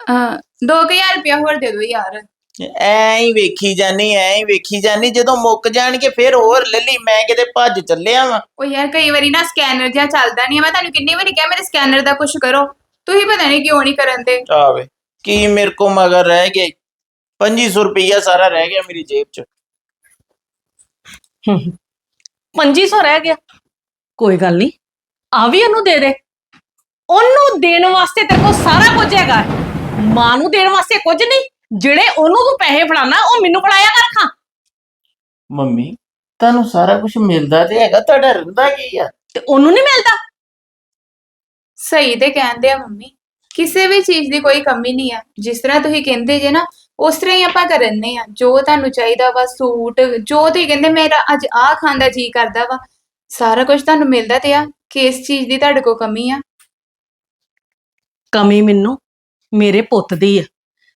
ਅ 2000 ਰੁਪਇਆ ਹੋਰ ਦੇ ਦਿਓ ਯਾਰ। ਐਂ ਹੀ ਵੇਖੀ ਜਾਨੀ ਐਂ ਹੀ ਵੇਖੀ ਜਾਨੀ ਜਦੋਂ ਮੁੱਕ ਜਾਣਗੇ ਫਿਰ ਹੋਰ ਲੱਲੀ ਮੈਂ ਕਿਤੇ ਭੱਜ ਚੱਲਿਆ ਵਾਂ। ਉਹ ਯਾਰ ਕਈ ਵਾਰੀ ਨਾ ਸਕੈਨਰ ਜਿਹਾ ਚੱਲਦਾ ਨਹੀਂ ਮੈਂ ਤੁਹਾਨੂੰ ਕਿੰਨੀ ਵਾਰੀ ਕਿਹਾ ਮੇਰੇ ਸਕੈਨਰ ਦਾ ਕੁਝ ਕਰੋ। ਤੁਸੀਂ ਪਤਾ ਨਹੀਂ ਕਿਉਂ ਨਹੀਂ ਕਰਨ ਦੇ। ਆਵੇ ਕੀ ਮੇਰੇ ਕੋ ਮਗਰ ਰਹਿ ਗਏ? 2500 ਰੁਪਈਆ ਸਾਰਾ ਰਹਿ ਗਿਆ ਮੇਰੀ ਜੇਬ 'ਚ। 2500 ਰਹਿ ਗਿਆ। ਕੋਈ ਗੱਲ ਨਹੀਂ ਆ ਵੀ ਉਹਨੂੰ ਦੇ ਦੇ। ਉਹਨੂੰ ਦੇਣ ਵਾਸਤੇ ਤੇਰੇ ਕੋਲ ਸਾਰਾ ਕੁਝ ਹੈਗਾ। ਮਾਂ ਨੂੰ ਦੇਣ ਵਾਸਤੇ ਕੁਝ ਨਹੀਂ ਜਿਹੜੇ ਉਹਨੂੰ ਤੂੰ ਪੈਸੇ ਫੜਾਣਾ ਉਹ ਮੈਨੂੰ ਫੜਾਇਆ ਕਰ ਖਾਂ ਮੰਮੀ ਤੁਹਾਨੂੰ ਸਾਰਾ ਕੁਝ ਮਿਲਦਾ ਤੇ ਹੈਗਾ ਤੁਹਾਡਾ ਰਹਿੰਦਾ ਕੀ ਆ? ਤੇ ਉਹਨੂੰ ਨਹੀਂ ਮਿਲਦਾ? ਸਹੀ ਤੇ ਕਹਿੰਦੇ ਆ ਮੰਮੀ ਕਿਸੇ ਵੀ ਚੀਜ਼ ਦੀ ਕੋਈ ਕਮੀ ਨਹੀਂ ਆ। ਜਿਸ ਤਰ੍ਹਾਂ ਤੁਸੀਂ ਕਹਿੰਦੇ ਜੇ ਨਾ ਉਸ ਤਰ੍ਹਾਂ ਹੀ ਆਪਾਂ ਕਰਨੇ ਆ। ਜੋ ਤੁਹਾਨੂੰ ਚਾਹੀਦਾ ਵਾ ਸੂਟ ਜੋ ਤੁਸੀਂ ਕਹਿੰਦੇ ਮੇਰਾ ਅੱਜ ਆਹ ਖਾਣ ਦਾ ਜੀ ਕਰਦਾ ਵਾ ਸਾਰਾ ਕੁਝ ਤੁਹਾਨੂੰ ਮਿਲਦਾ ਤੇ ਆ ਕਿਸ ਚੀਜ਼ ਦੀ ਤੁਹਾਡੇ ਕੋਲ ਕਮੀ ਆ? ਕਮੀ ਮੈਨੂੰ ਮੇਰੇ ਪੁੱਤ ਦੀ ਆ।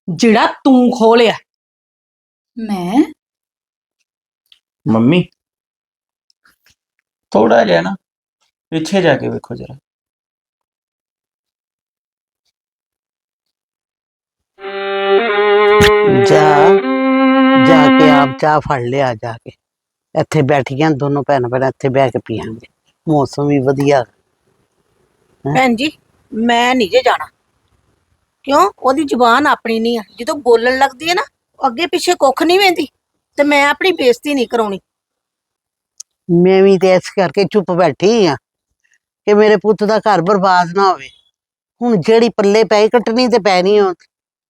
ਜਿਹੜਾ ਤੂੰ ਖੋਲਿਆ ਮੈਂ ਮੰਮੀ ਥੋੜਾ ਜਿਹਾ ਨਾ ਪਿੱਛੇ ਜਾ ਕੇ ਵੇਖੋ ਜਰਾ ਜਾ ਜਾ ਕੇ ਆਪ ਚਾਹ ਫੜ ਲਿਆ ਜਾ ਕੇ ਇੱਥੇ ਬੈਠੀਆਂ ਦੋਨੋਂ ਭੈਣ ਭੈਣ ਇੱਥੇ ਬਹਿ ਕੇ ਪੀਾਂਗੇ ਮੌਸਮ ਵੀ ਵਧੀਆ ਭੈਣ ਜੀ ਮੈਂ ਨਹੀਂ ਜੇ ਜਾਣਾ ਕਿਉਂ? ਉਹਦੀ ਜ਼ੁਬਾਨ ਆਪਣੀ ਨਹੀਂ ਆ। ਜਦੋਂ ਬੋਲਣ ਲੱਗਦੀ ਹੈ ਨਾ ਉਹ ਅੱਗੇ ਪਿੱਛੇ ਕੁੱਖ ਨਹੀਂ ਵੇਂਦੀ ਤੇ ਮੈਂ ਆਪਣੀ ਬੇਇੱਜ਼ਤੀ ਨਹੀਂ ਕਰਾਉਣੀ। ਮੈਂ ਵੀ ਤੇ ਇਸ ਕਰਕੇ ਚੁੱਪ ਬੈਠੀ ਆ ਕਿ ਮੇਰੇ ਪੁੱਤ ਦਾ ਘਰ ਬਰਬਾਦ ਨਾ ਹੋਵੇ। ਹੁਣ ਜਿਹੜੀ ਪੱਲੇ ਪੈ ਕੱਟਣੀ ਤੇ ਪੈਣੀ ਉਹ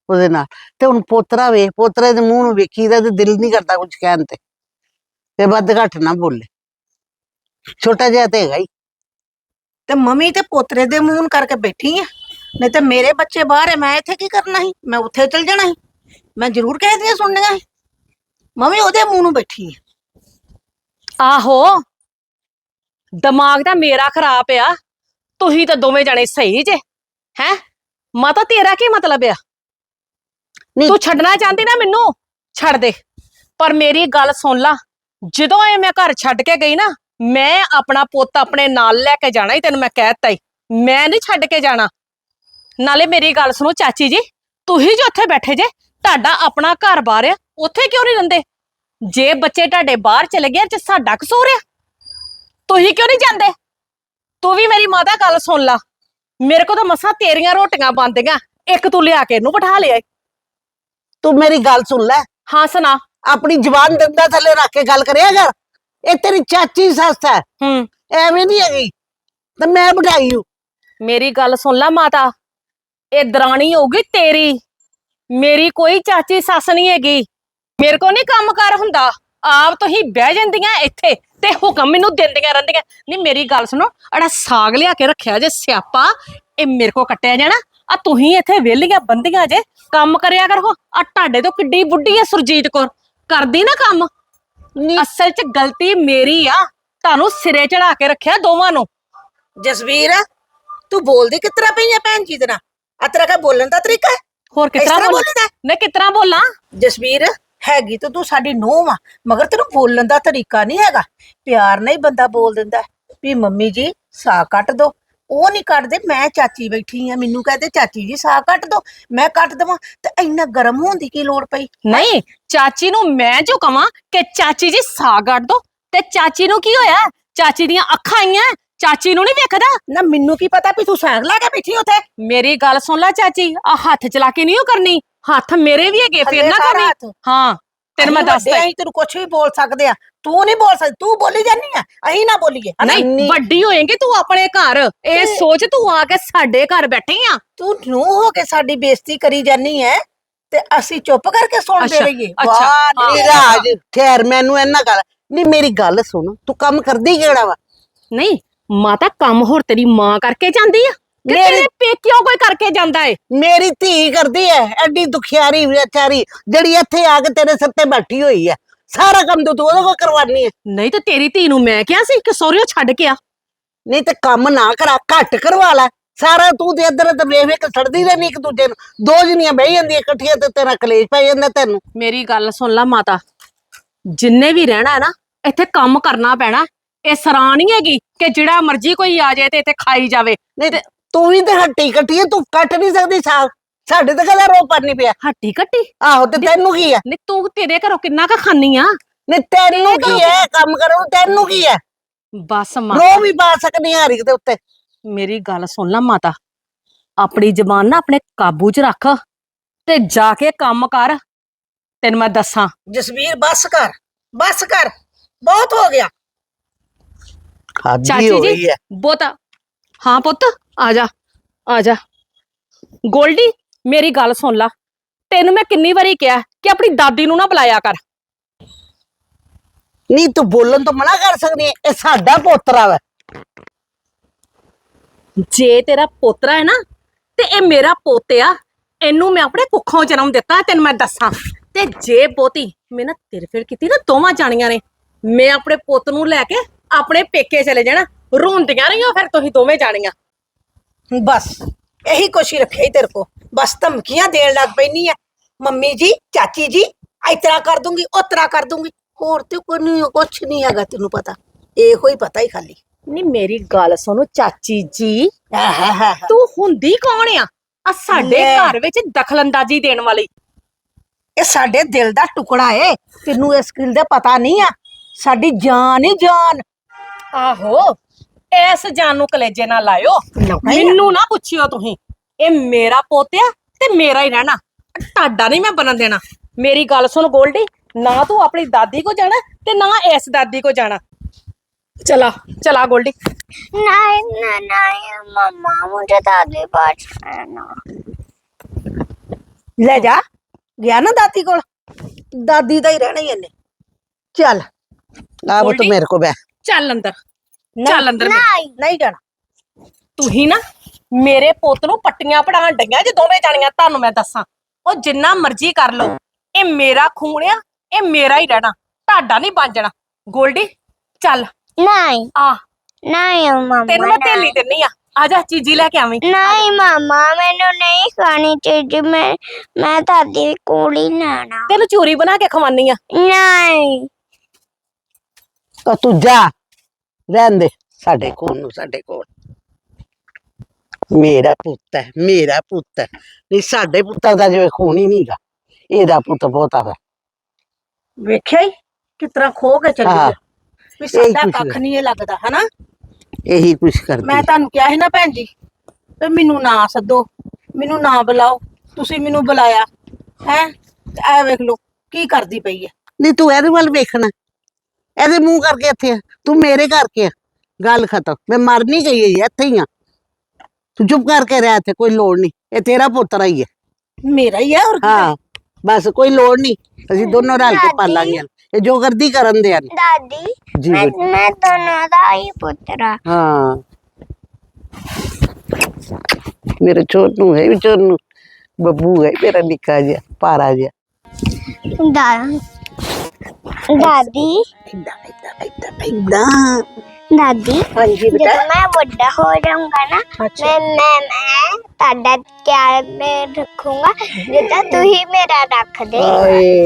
ਉਹਦੇ ਨਾਲ। ਤੇ ਹੁਣ ਪੋਤਰਾ ਵੇ ਪੋਤਰੇ ਦੇ ਮੂੰਹ ਨੂੰ ਵੇਖੀਦਾ ਤੇ ਦਿਲ ਨਹੀਂ ਕਰਦਾ ਕੁਝ ਕਹਿਣ ਤੇ। ਤੇ ਵੱਧ ਘੱਟ ਨਾ ਬੋਲੇ। ਛੋਟਾ ਜਿਹਾ ਤੇ ਹੈਗਾ ਹੀ। ਤੇ ਮੰਮੀ ਤੇ ਪੋਤਰੇ ਦੇ ਮੂੰਹ ਨੂੰ ਕਰਕੇ ਬੈਠੀ ਆ। ਨਹੀਂ ਤੇ ਮੇਰੇ ਬੱਚੇ ਬਾਹਰ ਹੈ ਮੈਂ ਇੱਥੇ ਕੀ ਕਰਨਾ ਸੀ? ਮੈਂ ਉੱਥੇ ਚਲ ਜਾਣਾ ਸੀ। ਮੈਂ ਜ਼ਰੂਰ ਕਹਿ ਦਿਆਂ ਸੁਣਨੀਆਂ ਸੀ। ਮੰਮੀ ਉਹਦੇ ਮੂੰਹ ਨੂੰ ਬੈਠੀ ਆ। ਆਹੋ। ਦਿਮਾਗ ਤਾਂ ਮੇਰਾ ਖਰਾਬ ਆ। ਤੁਸੀਂ ਤਾਂ ਦੋਵੇਂ ਜਣੇ ਸਹੀ ਜੇ। ਹੈ? ਮਾਤਾ ਤੇਰਾ ਕੀ ਮਤਲਬ ਆ? ਨਹੀਂ। ਤੂੰ ਛੱਡਣਾ ਚਾਹੁੰਦੀ ਨਾ ਮੈਨੂੰ? ਛੱਡ ਦੇ। ਪਰ ਮੇਰੀ ਗੱਲ ਸੁਣ ਲਾ। ਜਦੋਂ ਇਹ ਮੈਂ ਘਰ ਛੱਡ ਕੇ ਗਈ ਨਾ ਮੈਂ ਆਪਣਾ ਪੁੱਤ ਆਪਣੇ ਨਾਲ ਲੈ ਕੇ ਜਾਣਾ ਹੀ ਤੈਨੂੰ ਮੈਂ ਕਹਿ ਦਿੱਤਾ ਹੀ ਮੈਂ ਨਹੀਂ ਛੱਡ ਕੇ ਜਾਣਾ। ਨਾਲੇ ਮੇਰੀ ਗੱਲ ਸੁਣੋ ਚਾਚੀ ਜੀ ਤੁਸੀਂ ਜੋ ਉੱਥੇ ਬੈਠੇ ਜੇ ਤੁਹਾਡਾ ਆਪਣਾ ਘਰ-ਬਾਰ ਆ ਉੱਥੇ ਕਿਉਂ ਨਹੀਂ ਰਹਿੰਦੇ? ਜੇ ਬੱਚੇ ਤੁਹਾਡੇ ਬਾਹਰ ਚਲੇ ਗਏ ਤੇ ਸਾਡਾ ਕਸੂਰ ਆ। ਤੁਸੀਂ ਕਿਉਂ ਨਹੀਂ ਜਾਂਦੇ? ਤੂੰ ਵੀ ਮੇਰੀ ਮਾਤਾ ਗੱਲ ਸੁਣ ਲਾ। ਮੇਰੇ ਕੋਲ ਤਾਂ ਮਸਾਂ ਤੇਰੀਆਂ ਰੋਟੀਆਂ ਬਣਦੀਆਂ ਇੱਕ ਤੂੰ ਲਿਆ ਕੇ ਇਹਨੂੰ ਬਿਠਾ ਲਿਆ। ਤੂੰ ਮੇਰੀ ਗੱਲ ਸੁਣ ਲੈ। ਹਾਂ ਸੁਣਾ। ਆਪਣੀ ਜ਼ੁਬਾਨ ਦੰਦਾਂ ਥੱਲੇ ਰੱਖ ਕੇ ਗੱਲ ਕਰਿਆ ਕਰ। ਇਹ ਤੇਰੀ ਚਾਚੀ ਸੱਸ ਹੈ। ਹੂੰ। ਐਵੇਂ ਨਹੀਂ ਹੈਗੀ। ਤੇ ਮੈਂ ਬਿਠਾਈ ਹੂੰ। ਮੇਰੀ ਗੱਲ ਸੁਣ ਲੈ ਮਾਤਾ। ਇਹ ਦਰਾਣੀ ਹੋਊਗੀ ਤੇਰੀ। ਮੇਰੀ ਕੋਈ ਚਾਚੀ ਸੱਸ ਨਹੀਂ ਹੈਗੀ। ਮੇਰੇ ਕੋ ਨਹੀਂ ਕੰਮ ਕਰ ਹੁੰਦਾ। ਆਪ ਤੁਸੀਂ ਬਹਿ ਜਾਂਦੀਆਂ ਇੱਥੇ ਤੇ ਹੁਕਮ ਮੈਨੂੰ ਦਿੰਦੀਆਂ ਰਹਿੰਦੀਆਂ। ਨਹੀਂ ਮੇਰੀ ਗੱਲ ਸੁਣੋ ਅੜਾ ਸਾਗ ਲਿਆ ਕੇ ਰੱਖਿਆ ਜੇ ਸਿਆਪਾ ਇਹ ਮੇਰੇ ਕੋ ਕੱਟਿਆ ਜਾਣਾ। ਆ ਤੁਸੀਂ ਇੱਥੇ ਵਿਹਲੀਆਂ ਬੰਦੀਆਂ ਜੇ ਕੰਮ ਕਰਿਆ ਕਰੋ। ਆ ਤੁਹਾਡੇ ਤੋਂ ਕਿੱਡੀ ਬੁੱਢੀ ਐ ਸੁਰਜੀਤ ਕੌਰ। ਕਰਦੀ ਨਾ ਕੰਮ। ਅਸਲ 'ਚ ਗਲਤੀ ਮੇਰੀ ਆ। ਤੁਹਾਨੂੰ ਸਿਰੇ ਚੜਾ ਕੇ ਰੱਖਿਆ ਦੋਵਾਂ ਨੂੰ। ਜਸਵੀਰ ਤੂੰ ਬੋਲਦੀ ਕਿਸ ਤਰ੍ਹਾਂ ਪਈ ਆ ਭੈਣ ਜੀ ਦੇ ਨਾਲ? ਆ ਤੇਰਾ ਕਾ ਬੋਲਣ ਦਾ ਤਰੀਕਾ ਹੈ? ਹੋਰ ਇਸ ਕਿਤਰਾ ਤਰ੍ਹਾਂ ਬੋਲਾਂ ਬੋਲੀਦਾ ਹੈ? ਮੈਂ ਕਿਤਰਾ ਬੋਲਾਂ? ਜਸਵੀਰ ਹੈਗੀ ਤਾਂ ਤੂੰ ਸਾਡੀ ਨੂੰਹ ਆ ਮਗਰ ਤੈਨੂੰ ਬੋਲਣ ਦਾ ਤਰੀਕਾ ਨਹੀਂ ਹੈਗਾ। ਪਿਆਰ ਨਾਲ ਹੀ ਬੰਦਾ ਬੋਲ ਦਿੰਦਾ ਹੈ ਵੀ ਮੰਮੀ ਜੀ ਸਾਹ ਕੱਟ ਦੋ। ਉਹ ਨਹੀਂ ਕੱਟਦੇ ਮੈਂ ਚਾਚੀ ਬੈਠੀ ਆ ਮੈਨੂੰ ਕਹਦੇ ਚਾਚੀ ਜੀ ਸਾਹ ਕੱਟ ਦੋ ਮੈਂ ਕੱਟ ਦਵਾਂ। ਤੇ ਇੰਨਾ ਗਰਮ ਹੋਣ ਦੀ ਕੀ ਲੋੜ ਪਈ? ਨਹੀਂ ਚਾਚੀ ਨੂੰ ਮੈਂ ਜੋ ਕਵਾਂ ਕਿ ਚਾਚੀ ਜੀ ਸਾਗ ਕੱਢ ਦੋ। ਤੇ ਚਾਚੀ ਨੂੰ ਕੀ ਹੋਇਆ? ਚਾਚੀ ਦੀਆਂ ਅੱਖਾਂ ਆਈਆਂ ਚਾਚੀ ਨੂੰ ਨਹੀਂ ਵੇਖਦਾ? ਨਾ ਮੈਨੂੰ ਕੀ ਪਤਾ ਵੀ ਤੂੰ ਸਾਗ ਲਾ ਕੇ ਬੈਠੀ ਉੱਥੇ? ਮੇਰੀ ਗੱਲ ਸੁਣ ਲੈ ਚਾਚੀ ਆ ਹੱਥ ਚਲਾ ਕੇ ਨਹੀਂ ਉਹ ਕਰਨੀ। ਹੱਥ ਮੇਰੇ ਵੀ ਹੈਗੇ ਫਿਰ ਨਾ ਸਾਰਾ ਹੱਥ। ਹਾਂ ਤੈਨੂੰ ਮੈਂ ਦੱਸਦਾ। ਅਸੀਂ ਤੈਨੂੰ ਕੁਝ ਵੀ ਬੋਲ ਸਕਦੇ ਆ। ਤੂੰ ਨਹੀਂ ਬੋਲ ਸਕਦੀ ਤੂੰ ਬੋਲੀ ਜਾਨੀ ਆ। ਅਸੀਂ ਨਾ ਬੋਲੀਏ। ਹਨਾ? ਨਹੀਂ ਵੱਡੀ ਹੋਏਂਗੀ ਤੂੰ ਆਪਣੇ ਘਰ। ਇਹ ਸੋਚ ਤੂੰ ਆ ਕੇ ਸਾਡੇ ਘਰ ਬੈਠੀ ਆ। ਤੂੰ ਨੂੰ ਹੋ ਕੇ ਸਾਡੀ ਬੇਇੱਜ਼ਤੀ ਕਰੀ ਜਾਨੀ ਹੈ ਤੇ ਅਸੀਂ ਚੁੱਪ ਕਰਕੇ ਸੁਣਦੇ ਅੱਛਾ, ਰਹੀਏ। ਅੱਛਾ, ਵਾਹ ਹਾਂ। ਨੀ ਨਹੀਂ ਰਾਜ ਠਹਿਰ ਮੈਨੂੰ ਇਹਨਾਂ ਗੱਲ ਨਹੀਂ ਮੇਰੀ ਗੱਲ ਸੁਣ। ਤੂੰ ਕੰਮ ਕਰਦੀ ਕਿਹੜਾ ਵਾ? ਨਹੀਂ ਮਾਤਾ ਕੰਮ ਹੋਰ ਤੇਰੀ ਮਾਂ ਕਰਕੇ ਜਾਂਦੀ ਆ? ਕਿ ਮੇਰੀ- ਤੇਰੇ ਪੇਕਿਓ ਕੋਈ ਕਰਕੇ ਜਾਂਦਾ ਏ? ਮੇਰੀ ਧੀ ਕਰਦੀ ਐ ਐਡੀ ਦੁਖਿਆਰੀ ਵਿਚਾਰੀ ਜਿਹੜੀ ਇੱਥੇ ਆ ਕੇ ਤੇਰੇ ਸਿਰ ਤੇ ਬੈਠੀ ਹੋਈ ਐ। ਸਾਰਾ ਕੰਮ ਤਾਂ ਉਹਦੇ ਕੋਲ ਕਰਵਾਨੀ ਐ। ਨਹੀਂ ਤੇ ਤੇਰੀ ਧੀ ਨੂੰ ਮੈਂ ਕਿਹਾ ਸੀ ਕਿ ਸਹੁਰਿਓ ਛੱਡ ਕੇ ਆ। ਨਹੀਂ ਤੇ ਕੰਮ ਨਾ ਕਰਾ ਘੱਟ ਕਰਵਾ ਲੈ। ਸਾਰਾ ਤੂੰ ਤੇ ਇੱਧਰ ਇੱਧਰ ਵੇਖ ਵੇਖ ਸੜਦੀ ਰਹਿਨੀ ਇੱਕ ਦੂਜੇ ਨੂੰ। ਦੋ ਜਣੀਆਂ ਬਹਿ ਜਾਂਦੀਆਂ ਇਕੱਠੀਆਂ ਤੇ ਤੇਰਾ ਕਲੇਸ਼ ਪੈ ਜਾਂਦਾ ਤੈਨੂੰ। ਮੇਰੀ ਗੱਲ ਸੁਣ ਲੈ ਮਾਤਾ। ਜਿੰਨੇ ਵੀ ਰਹਿਣਾ ਹੈ ਨਾ ਇੱਥੇ ਕੰਮ ਕਰਨਾ ਪੈਣਾ। ਇਹ ਸਰਾਂ ਨਹੀਂ ਹੈਗੀ ਕਿ ਜਿਹੜਾ ਮਰਜ਼ੀ ਕੋਈ ਆ ਜਾਏ ਤੇ ਇੱਥੇ ਖਾਈ ਜਾਵੇ। ਨਹੀਂ ਤੇ ਤੂੰ ਵੀ ਤੇ ਹੱਟੀ ਕੱਟੀ ਐ ਤੂੰ ਕੱਟ ਨਹੀਂ ਸਕਦੀ ਸਾਗ। ਸਾਡੇ ਤੇ ਕਦਾ ਰੋ ਨਹੀਂ ਪਿਆ। ਹੱਟੀ ਕੱਟੀ? ਆਹੋ ਤੇ ਤੈਨੂੰ ਕੀ ਐ ਨਹੀਂ ਤੂੰ ਤੇਰੇ ਘਰੋਂ ਕਿੰਨਾ ਕੁ ਖਾਨੀ ਆ? ਨਹੀਂ ਤੈਨੂੰ ਕੀ ਐ? ਕੰਮ ਕਰਨ ਨੂੰ ਤੈਨੂੰ ਕੀ ਐ? ਬਸ ਰੋ ਮਾਤਾ ਵੀ ਪਾ ਸਕਦੀ ਆ ਹਰਿਕ ਦੇ ਉੱਤੇ। ਮੇਰੀ ਗੱਲ ਸੁਣ ਲੈ ਮਾਤਾ। ਆਪਣੀ ਜ਼ਬਾਨ ਨਾ ਆਪਣੇ ਕਾਬੂ 'ਚ ਰੱਖ ਤੇ ਜਾ ਕੇ ਕੰਮ ਕਰ। ਤੈਨੂੰ ਮੈਂ ਦੱਸਾਂ। ਜਸਵੀਰ ਬੱਸ ਕਰ ਬੱਸ ਕਰ। ਬਹੁਤ ਹੋ ਗਿਆ। ਖਾਦੀ ਹੋਈ ਜੀ ਐ ਬਹੁਤਾ ਹਾਂ ਪੁੱਤ ਆ ਜਾ ਆ ਜਾ। ਗੋਲਡੀ ਮੇਰੀ ਗੱਲ ਸੁਣ ਲਾ। ਤੈਨੂੰ ਮੈਂ ਕਿੰਨੀ ਵਾਰੀ ਕਿਹਾ ਕਿ ਆਪਣੀ ਦਾਦੀ ਨੂੰ ਨਾ ਬੁਲਾਇਆ ਕਰ। ਨਹੀਂ ਤੂੰ ਬੋਲਣ ਤੋਂ ਮਨਾ ਕਰ ਸਕਦੀ ਐ ਇਹ ਸਾਡਾ ਪੋਤਰਾ ਵਾ। ਜੇ ਤੇਰਾ ਪੋਤਰਾ ਹੈ ਨਾ ਤੇ ਇਹ ਮੇਰਾ ਪੋਤਿਆ ਇਹਨੂੰ ਮੈਂ ਆਪਣੇ ਕੁੱਖੋਂ ਜਨਮ ਦਿੱਤਾ ਤੈਨੂੰ ਮੈਂ ਦੱਸਾਂ। ਤੇ ਜੇ ਪੋਤੀ ਮੈਂ ਨਾ ਤੇਰੇ ਫਿਰ ਕੀਤੀ ਨਾ ਦੋਵਾਂ ਜਾਣੀਆਂ ਨੇ। ਮੈਂ ਆਪਣੇ ਪੁੱਤ ਨੂੰ ਲੈ ਕੇ ਆਪਣੇ ਪੇਕੇ ਚਲੇ ਜਾਣਾ। ਰੋਂਦੀਆਂ ਰਹੀਆਂ ਫਿਰ ਤੁਸੀਂ ਦੋਵੇਂ ਜਾਣੀਆਂ। ਬਸ ਇਹੀ ਕੁਛ ਹੀ ਰੱਖਿਆ ਹੀ ਤੇਰੇ ਕੋ ਬਸ ਧਮਕੀਆਂ ਦੇਣ ਲੱਗ ਪੈਣੀ ਆ। ਮੰਮੀ ਜੀ ਚਾਚੀ ਜੀ ਇਤਰਾ ਕਰ ਦੂੰਗੀ ਉਤਰਾ ਕਰ ਦੂੰਗੀ। ਹੋਰ ਤੇ ਕੋਈ ਨਹੀਂ ਕੁਛ ਨਹੀਂ ਹੈਗਾ ਤੈਨੂੰ ਪਤਾ। ਇਹੋ ਹੀ ਪਤਾ ਹੀ ਖਾਲੀ। ਨਹੀਂ ਮੇਰੀ ਗੱਲ ਸੁਣੋ ਚਾਚੀ ਜੀ। ਤੂੰ ਹੁੰਦੀ ਕੌਣ ਆ? ਆ ਸਾਡੇ। ਘਰ ਵਿੱਚ ਦਖਲਅੰਦਾਜ਼ੀ ਦੇਣ ਵਾਲੀ। ਇਹ ਸਾਡੇ ਦਿਲ ਦਾ ਟੁਕੜਾ ਏ। ਤੈਨੂੰ ਇਸ ਗੱਲ ਦਾ ਪਤਾ ਨਹੀਂ ਆ। ਸਾਡੀ ਜਾਨ ਹੀ ਜਾਨ। ਆਹੋ ਐਸ ਜਾਨ ਨੂੰ ਕਲੇਜੇ ਨਾਲ ਲਾਇਓ ਲਾਉਣਾ ਹੀ ਆ। ਮੈਨੂੰ ਨਾ ਪੁੱਛਿਓ ਤੁਸੀਂ ਇਹ ਮੇਰਾ ਪੋਤਿਆ ਤੇ ਮੇਰਾ ਹੀ ਰਹਿਣਾ ਤੁਹਾਡਾ ਨਹੀਂ ਮੈਂ ਬਣਨ ਦੇਣਾ ਮੇਰੀ ਗੱਲ ਸੁਣ ਗੋਲਡੀ ਨਾ ਤੂੰ ਆਪਣੀ ਦਾਦੀ ਕੋ ਜਾਣਾ ਤੇ ਨਾ ਇਸ ਦਾਦੀ ਕੋ ਜਾਣਾ ਚਲਾ ਚਲਾ ਗੋਲਡੀ नहीं नहीं नहीं मम्मा मुझे दादी पास रहना ਲੈ ਜਾ ਗਿਆ ਨਾ ਦਾਦੀ ਕੋਲ ਦਾਦੀ ਦਾ ਹੀ ਰਹਿਣਾ ਹੀ ਇਹਨੇ ਚੱਲ ਆ ਬਤ ਗੋਲਡੀ? ਮੇਰੇ ਕੋ ਬੈ ਚੱਲ ਅੰਦਰ ਚੱਲ ਅੰਦਰ ਮੇਰੇ। ਨਹੀਂ ਜਾਣਾ। ਤੁਸੀਂ ਨਾ ਮੇਰੇ ਪੁੱਤ ਨੂੰ ਪੱਟੀਆਂ ਪੜਾਉਣ ਡਈਆਂ ਜੇ ਦੋਵੇਂ ਜਾਣੀਆਂ ਤੁਹਾਨੂੰ ਮੈਂ ਦੱਸਾਂ। ਉਹ ਜਿੰਨਾ ਮਰਜ਼ੀ ਕਰ ਲਓ ਇਹ ਮੇਰਾ ਖੂਨ ਆ ਇਹ ਮੇਰਾ ਹੀ ਰਹਿਣਾ ਤੁਹਾਡਾ ਨਹੀਂ ਬਾਂਝਣਾ ਗੋਲਡੀ ਚੱਲ। ਨਹੀਂ। ਆ। ਨਹੀਂ ਮਮਾ ਤੈਨੂੰ ਮੈਂ ਥੇਲੀ ਦਿੰਨੀ ਆ। ਆ ਜਾ ਚੀਜੀ ਲੈ ਕੇ ਆਵੀ। ਨਹੀਂ ਮਮਾ ਮੈਨੂੰ ਨਹੀਂ ਖਾਣੀ ਚੀਜ਼ ਮੈਂ ਮੈਂ ਦਾਦੀ ਕੋਲ ਹੀ ਲੈਣਾ। ਤੈਨੂੰ ਚੂਰੀ ਬਣਾ ਕੇ ਖਵਾਨੀ ਆ। ਨਹੀਂ। ਤਾਂ ਤੂੰ ਜਾ ਰਹਿਣ ਦੇ ਸਾਡੇ ਕੋਲ ਨੂੰ ਸਾਡੇ ਕੋਲ। ਮੇਰਾ ਪੁੱਤ ਹੈ ਮੇਰਾ ਪੁੱਤ ਹੈ। ਨਹੀਂ ਸਾਡੇ ਪੁੱਤਾਂ ਦਾ ਜਿਵੇਂ ਖੂਨ ਹੀ ਨਹੀਂਗਾ ਇਹਦਾ ਪੁੱਤ ਬਹੁਤਾ ਵਾ। ਵੇਖਿਆ ਹੀ ਕਿਸ ਤਰ੍ਹਾਂ ਖੋ ਕੇ ਚੱਲੀ ਹਾਂ। ਵੀ ਸਾਡਾ ਕੁਛ ਕੱਖ ਨਹੀਂ ਇਹ ਲੱਗਦਾ ਹਨਾ? ਇਹੀ ਕੁਛ ਕਰਦੀ ਮੈਂ ਤੁਹਾਨੂੰ ਕਿਹਾ ਸੀ ਨਾ ਭੈਣ ਜੀ ਵੀ ਮੈਨੂੰ ਨਾ ਸੱਦੋ ਮੈਨੂੰ ਨਾ ਬੁਲਾਓ ਤੁਸੀਂ ਮੈਨੂੰ ਬੁਲਾਇਆ ਹੈ? ਐ ਵੇਖ ਲਓ ਕੀ ਕਰਦੀ ਪਈ ਹੈ ਨਹੀਂ ਤੂੰ ਇਹਦੇ ਵੱਲ ਵੇਖਣਾ। ਇਹਦੇ ਮੂੰਹ ਕਰਕੇ ਇੱਥੇ ਆ ਤੂੰ ਮੇਰੇ ਕਰਕੇ ਆ ਗੱਲ ਖਤਮ ਮੈਂ ਮਰ ਨਹੀਂ ਗਈ ਹੈ ਇੱਥੇ ਹੀ ਆ ਤੂੰ ਚੁੱਪ ਕਰਕੇ ਰਹਿ ਇੱਥੇ ਕੋਈ ਲੋੜ ਨਹੀਂ ਇਹ ਤੇਰਾ ਪੁੱਤਰ ਹੀ ਹੈ ਮੇਰਾ ਹੀ ਹੈ ਹੋਰ ਕੀ ਹੈ? ਹਾਂ ਬਸ ਕੋਈ ਲੋੜ ਨਹੀਂ ਅਸੀਂ ਦੋਨੋਂ ਰਲ ਕੇ ਪਾਲਾਂਗੇ ਇਹ ਜੋ ਕਰਦੀ ਕਰਨ ਦੇ ਹਨ ਦਾਦੀ ਜੀ ਮੈਂ ਬੇਟਾ। ਮੈਂ ਦੋਨੋਂ ਦਾ ਹੀ ਪੁੱਤਰਾ ਹਾਂ ਮੇਰੇ ਛੋਟੂ ਹੈ ਵੀ ਛੋਟੂ ਬੱਬੂ ਹੈ ਮੇਰਾ ਨਿੱਕਾ ਜਿਹਾ ਪਾਰਾ ਜਿਹਾ ਦਾ ਦਾਦੀ ਇਦਾਂ ਇਦਾਂ ਇਦਾਂ ਇਦਾਂ ਦਾਦੀ ਹਾਂਜੀ ਜਦੋਂ ਮੈਂ ਵੱਡਾ ਹੋ ਜਾਊਂਗਾ ਨਾ ਮੈਂ ਮੈਂ ਮੈਂ ਤੁਹਾਡਾ ਖਿਆਲ ਮੈਂ ਰੱਖੂੰਗਾ ਜਿੱਦਾਂ ਤੂੰ ਹੀ ਮੇਰਾ ਰੱਖ ਦੇ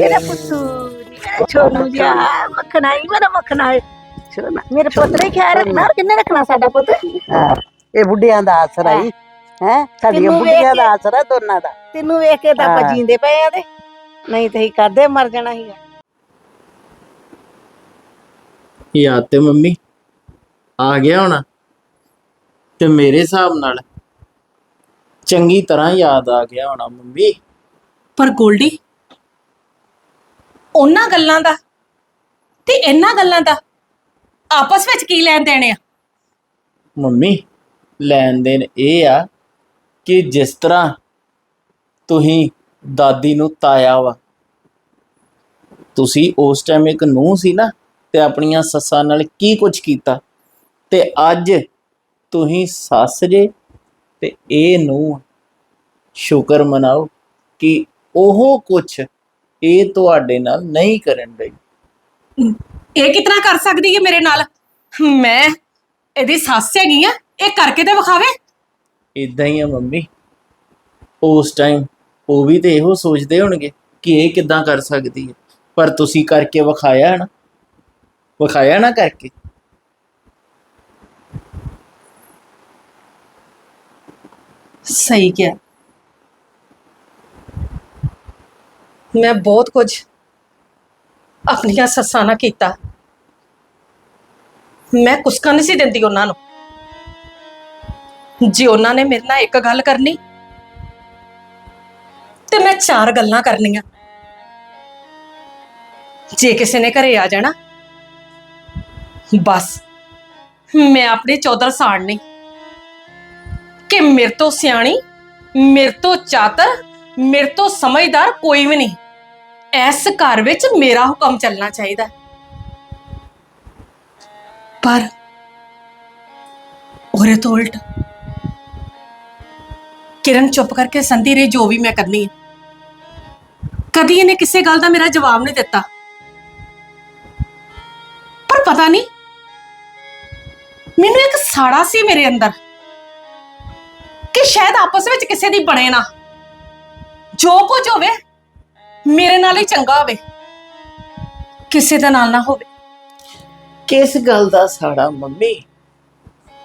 ਤੇਰਾ ਪੁੱਤੂ ਛੋਨੂ ਜਿਹਾ ਮੱਖਣਾ ਹੀ ਮੇਰਾ ਮੱਖਣਾ ਹੈ ਸੋਨਾ ਮੇਰੇ ਪੁੱਤ ਨੇ ਖਿਆਲ ਰੱਖਣਾ ਔਰ ਕਿੰਨੇ ਰੱਖਣਾ ਸਾਡਾ ਪੁੱਤ ਹਾਂ, ਇਹ ਬੁੱਢਿਆਂ ਦਾ ਆਸਰਾ ਹੀ ਹੈ ਸਾਡੀਆਂ ਤੈਨੂੰ ਵੇਖ ਬੁੱਢੀਆਂ ਦਾ ਕੇ- ਆਸਰਾ ਦੋਨਾਂ ਦਾ ਤੈਨੂੰ ਵੇਖ ਕੇ ਤਾਂ ਆਪਾਂ ਹਾਂ। ਜੀਂਦੇ ਪਏ ਆ ਤੇ ਨਹੀਂ ਤੇ ਹੀ ਕਰਦੇ ਮਰ ਜਾਣਾ ਸੀਗਾ ਯਾਦ ਤੇ ਮੰਮੀ? ਆ ਗਿਆ ਹੋਣਾ। ਤੇ ਮੇਰੇ ਹਿਸਾਬ ਨਾਲ ਚੰਗੀ ਤਰ੍ਹਾਂ ਯਾਦ ਆ ਗਿਆ ਹੋਣਾ ਮੰਮੀ। ਪਰ ਗੋਲਡੀ ਉਹਨਾਂ ਗੱਲਾਂ ਦਾ ਤੇ ਇਹਨਾਂ ਗੱਲਾਂ ਦਾ ਆਪਸ ਵਿੱਚ ਕੀ ਲੈਣ ਦੇਣੇ ਆ? ਮੰਮੀ ਲੈਣ ਦੇਣ ਇਹ ਆ ਕਿ ਜਿਸ ਤਰ੍ਹਾਂ ਤੁਸੀਂ ਦਾਦੀ ਨੂੰ ਤਾਇਆ ਵਾ ਤੁਸੀਂ ਉਸ ਟਾਈਮ ਇੱਕ ਨੂੰਹ ਸੀ ਨਾ ਤੇ ਆਪਣੀਆਂ ਸੱਸਾਂ ਨਾਲ ਕੀ ਕੁਝ ਕੀਤਾ? ਤੇ ਅੱਜ ਤੁਸੀਂ ਸੱਸ ਜੇ ਤੇ ਇਹ ਨੂੰਹ ਸ਼ੁਕਰ ਮਨਾਓ ਕਿ ਉਹ ਕੁਝ ਇਹ ਤੁਹਾਡੇ ਨਾਲ ਨਹੀਂ ਕਰਨ ਡਈ। ਇਹ ਕਿਤਨਾ ਕਰ ਸਕਦੀ ਹੈ ਮੇਰੇ ਨਾਲ? ਮੈਂ ਇਹਦੀ ਸੱਸ ਹੈਗੀ ਆ ਇਹ ਕਰਕੇ ਤੇ ਵਿਖਾਵੇ। ਇਦਾਂ ਹੀ ਆ ਮੰਮੀ। ਉਸ ਟਾਈਮ ਉਹ ਵੀ ਤੇ ਇਹੋ ਸੋਚਦੇ ਹੋਣਗੇ ਕਿ ਇਹ ਕਿੱਦਾਂ ਕਰ ਸਕਦੀ ਹੈ। ਪਰ ਤੁਸੀਂ ਕਰਕੇ ਵਿਖਾਇਆ ਨਾ ਵਿਖਾਇਆ ਨਾ ਕਰਕੇ। ਸਹੀ ਕਿਹਾ। ਮੈਂ ਬਹੁਤ ਕੁਝ ਆਪਣੀਆਂ ਸੱਸਾਂ ਨਾਲ ਕੀਤਾ। ਮੈਂ ਕੁਸਕਾ ਨਹੀਂ ਸੀ ਦਿੰਦੀ ਉਹਨਾਂ ਨੂੰ। ਜੇ ਉਹਨਾਂ ਨੇ ਮੇਰੇ ਨਾਲ ਇੱਕ ਗੱਲ ਕਰਨੀ, ਤੇ ਮੈਂ ਚਾਰ ਗੱਲਾਂ ਕਰਨੀਆਂ। ਜੇ ਕਿਸੇ ਨੇ ਘਰੇ ਆ ਜਾਣਾ ਬਸ। ਮੈਂ ਆਪਣੇ ਚੌਧਰ ਸਾੜਨੀ। ਕਿ ਮੇਰੇ ਤੋਂ ਸਿਆਣੀ, ਮੇਰੇ ਤੋਂ ਚਾਤਰ, ਮੇਰੇ ਤੋਂ ਸਮਝਦਾਰ ਕੋਈ ਵੀ ਨਹੀਂ। ਇਸ ਘਰ ਵਿੱਚ ਮੇਰਾ ਹੁਕਮ ਚੱਲਣਾ ਚਾਹੀਦਾ। ਪਰ ਉਹਰੇ ਤੋਂ ਉਲਟ ਕਿਰਨ ਚੁੱਪ ਕਰਕੇ ਸੰਧੀ ਰਹੀ, ਜੋ ਵੀ ਮੈਂ ਕਰਨੀ ਹੈ। ਕਦੀ ਇਹਨੇ ਕਿਸੇ ਗੱਲ ਦਾ ਮੇਰਾ ਜਵਾਬ ਨਹੀਂ ਦਿੱਤਾ। ਪਰ ਪਤਾ ਨਹੀਂ ਮੈਨੂੰ ਇੱਕ ਸਾੜਾ ਸੀ ਮੇਰੇ ਅੰਦਰ ਕਿ ਸ਼ਾਇਦ ਆਪਸ ਵਿੱਚ ਕਿਸੇ ਦੀ ਬਣੇ ਨਾ। ਜੋ ਕੁਝ ਹੋਵੇ, ਮੇਰੇ ਨਾਲ ਹੀ ਚੰਗਾ ਹੋਵੇ। ਕਿਸੇ ਦੇ ਨਾਲ ਨਾ ਹੋਵੇ। ਕਿਸ ਗੱਲ ਦਾ ਸਾੜਾ, ਮੰਮੀ?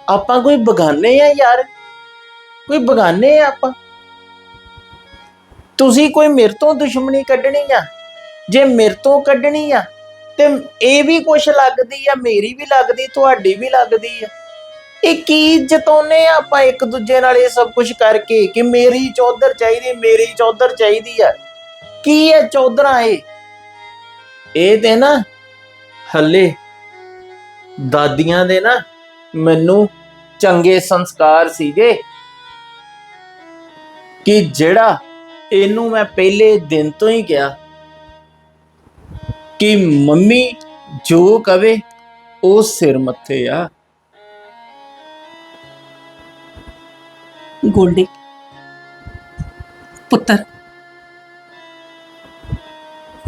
ਆਪਾਂ ਕੋਈ ਬਗਾਨੇ ਆ ਯਾਰ? ਕੋਈ ਬਗਾਨੇ ਆ ਆਪਾਂ? ਤੁਸੀਂ ਕੋਈ ਮੇਰੇ ਤੋਂ ਦੁਸ਼ਮਣੀ ਕੱਢਣੀ ਆ? ਜੇ ਮੇਰੇ ਤੋਂ ਕੱਢਣੀ ਆ ਤੇ ਇਹ ਵੀ ਕੁਛ ਲੱਗਦੀ ਆ, ਮੇਰੀ ਵੀ ਲੱਗਦੀ, ਤੁਹਾਡੀ ਵੀ ਲੱਗਦੀ ਆ। ਇਹ ਕੀ ਜਤਾਉਨੇ ਆ ਆਪਾਂ ਇੱਕ ਦੂਜੇ ਨਾਲ ਇਹ ਸਭ ਕੁਝ ਕਰਕੇ ਕਿ ਮੇਰੀ ਚੌਧਰ ਚਾਹੀਦੀ, ਮੇਰੀ ਚੌਧਰ ਚਾਹੀਦੀ ਆ। ਕੀ ਹੈ ਚੌਧਰਾਂ ਇਹ? ਇਹ ਤੇ ਨਾ ਹੱਲੇ ਦਾਦੀਆਂ ਦੇ ਨਾ ਮੈਨੂੰ ਚੰਗੇ ਸੰਸਕਾਰ ਸੀਗੇ ਕਿ ਜਿਹੜਾ ਇਹਨੂੰ ਮੈਂ ਪਹਿਲੇ ਦਿਨ ਤੋਂ ਹੀ ਕਿਹਾ ਕਿ ਮੰਮੀ ਜੋ ਕਵੇ ਉਹ ਸਿਰ ਮੱਥੇ ਆ। ਗੋਲਡੀ ਪੁੱਤਰ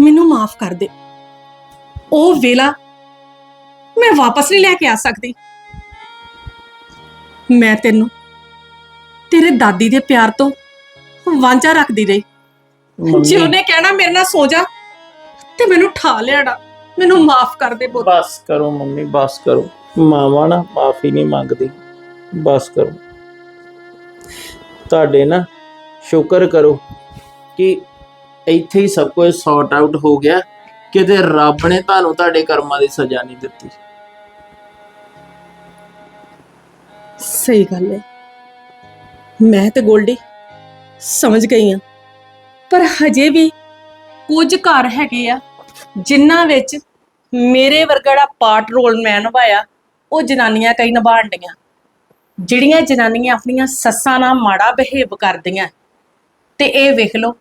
ਮੈਨੂੰ ਮਾਫ ਕਰ ਦੇ। ਉਹ ਵੇਲਾ ਮੈਂ ਵਾਪਸ ਨਹੀਂ ਲੈ ਕੇ ਆ ਸਕਦੀ। ਮੈਂ ਤੈਨੂੰ ਤੇਰੇ ਦਾਦੀ ਦੇ ਪਿਆਰ ਤੋਂ ਵਾਂਝਾ ਰੱਖਦੀ ਰਹੀ। ਜੇ ਉਹਨੇ ਕਹਿਣਾ ਮੇਰੇ ਨਾਲ ਸੋ ਜਾ ਤੇ ਮੈਨੂੰ ਠਾ ਲਿਆੜਾ ਮੈਨੂੰ ਮਾਫ ਕਰ ਦੇ ਪੁੱਤ। ਬਸ ਕਰੋ ਮੰਮੀ ਬਸ ਕਰੋ। ਮਾਵਾ ਨਾ ਮਾਫੀ ਨਹੀਂ ਮੰਗਦੀ। ਬਸ ਕਰੋ। ਤੁਹਾਡੇ ਨਾ ਸ਼ੁਕਰ ਕਰੋ ਕਿ ਇੱਥੇ ਹੀ ਸਭ ਕੁਝ ਸੌਟ ਆਊਟ ਹੋ ਗਿਆ। ਕਿਤੇ ਰੱਬ ਨੇ ਤੁਹਾਨੂੰ ਤੁਹਾਡੇ ਕਰਮਾਂ ਦੀ ਸਜ਼ਾ ਨਹੀਂ ਦਿੱਤੀ। ਸਹੀ ਗੱਲ ਹੈ। ਮੈਂ ਤੇ ਗੋਲਡੀ ਸਮਝ ਗਈ ਆ ਪਰ ਹਜੇ ਵੀ ਕੁਝ ਘਰ ਹੈਗੇ ਆ ਜਿਨ੍ਹਾਂ ਵਿੱਚ ਮੇਰੇ ਵਰਗਾ ਜਿਹੜਾ ਪਾਰਟ ਰੋਲ ਮੈਂ ਨਿਭਾਇਆ ਉਹ ਜਨਾਨੀਆਂ ਕਈ ਡੀਆਂ ਜਿਹੜੀਆਂ ਜਨਾਨੀਆਂ ਆਪਣੀਆਂ ਸੱਸਾਂ ਨਾਲ ਮਾੜਾ ਬਿਹੇਵ ਕਰਦੀਆਂ ਤੇ ਇਹ ਵੇਖ ਲਓ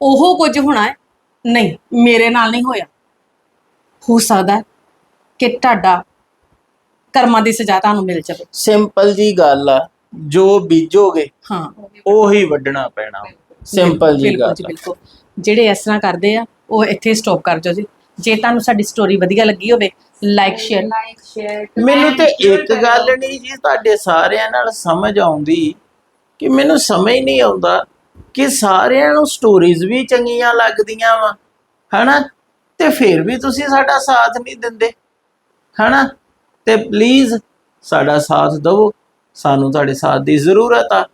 ਉਹ ਕੁਝ ਹੋਣਾ ਹੈ ਨਹੀਂ ਮੇਰੇ ਨਾਲ ਨਹੀਂ ਹੋਇਆ। ਹੋ ਸਕਦਾ ਹੈ ਕਿ ਤੁਹਾਡਾ ਕਰਮਾਂ ਦੀ ਸਜ਼ਾ ਤੁਹਾਨੂੰ ਮਿਲ ਜਾਵੇ। ਸਿੰਪਲ ਜੀ ਗੱਲ ਆ ਜੋ ਬੀਜੋਗੇ ਹਾਂ। ਉਹੀ ਵੱਢਣਾ ਪੈਣਾ। ਸਿੰਪਲ ਜੀ ਬਿਲਕੁਲ ਗੱਲ ਜੀ ਆ। ਬਿਲਕੁਲ। ਜਿਹੜੇ ਇਸ ਤਰ੍ਹਾਂ ਕਰਦੇ ਆ ਉਹ ਇੱਥੇ ਸਟਾਪ ਕਰ ਜਾਓ ਜੀ। ਜੇ ਤੁਹਾਨੂੰ ਸਾਡੀ ਸਟੋਰੀ ਵਧੀਆ ਲੱਗੀ ਹੋਵੇ ਲਾਈਕ ਸ਼ੇਅਰ ਮੈਨੂੰ ਤੇ ਇੱਕ ਗੱਲ ਨਹੀਂ ਜੀ ਤੁਹਾਡੇ ਸਾਰਿਆਂ ਨਾਲ ਸਮਝ ਆਉਂਦੀ ਕਿ ਮੈਨੂੰ ਸਮਝ ਨਹੀਂ ਆਉਂਦਾ ਕਿ ਸਾਰਿਆਂ ਨੂੰ ਸਟੋਰੀਜ਼ ਵੀ ਚੰਗੀਆਂ ਲੱਗਦੀਆਂ ਵਾ ਹਨਾ? ਤੇ ਫਿਰ ਵੀ ਤੁਸੀਂ ਸਾਡਾ ਸਾਥ ਨਹੀਂ ਦਿੰਦੇ ਹਨਾ? ਤੇ ਪਲੀਜ਼ ਸਾਡਾ ਸਾਥ ਦਿਓ। ਸਾਨੂੰ ਤੁਹਾਡੇ ਸਾਥ ਦੀ ਜ਼ਰੂਰਤ ਆ।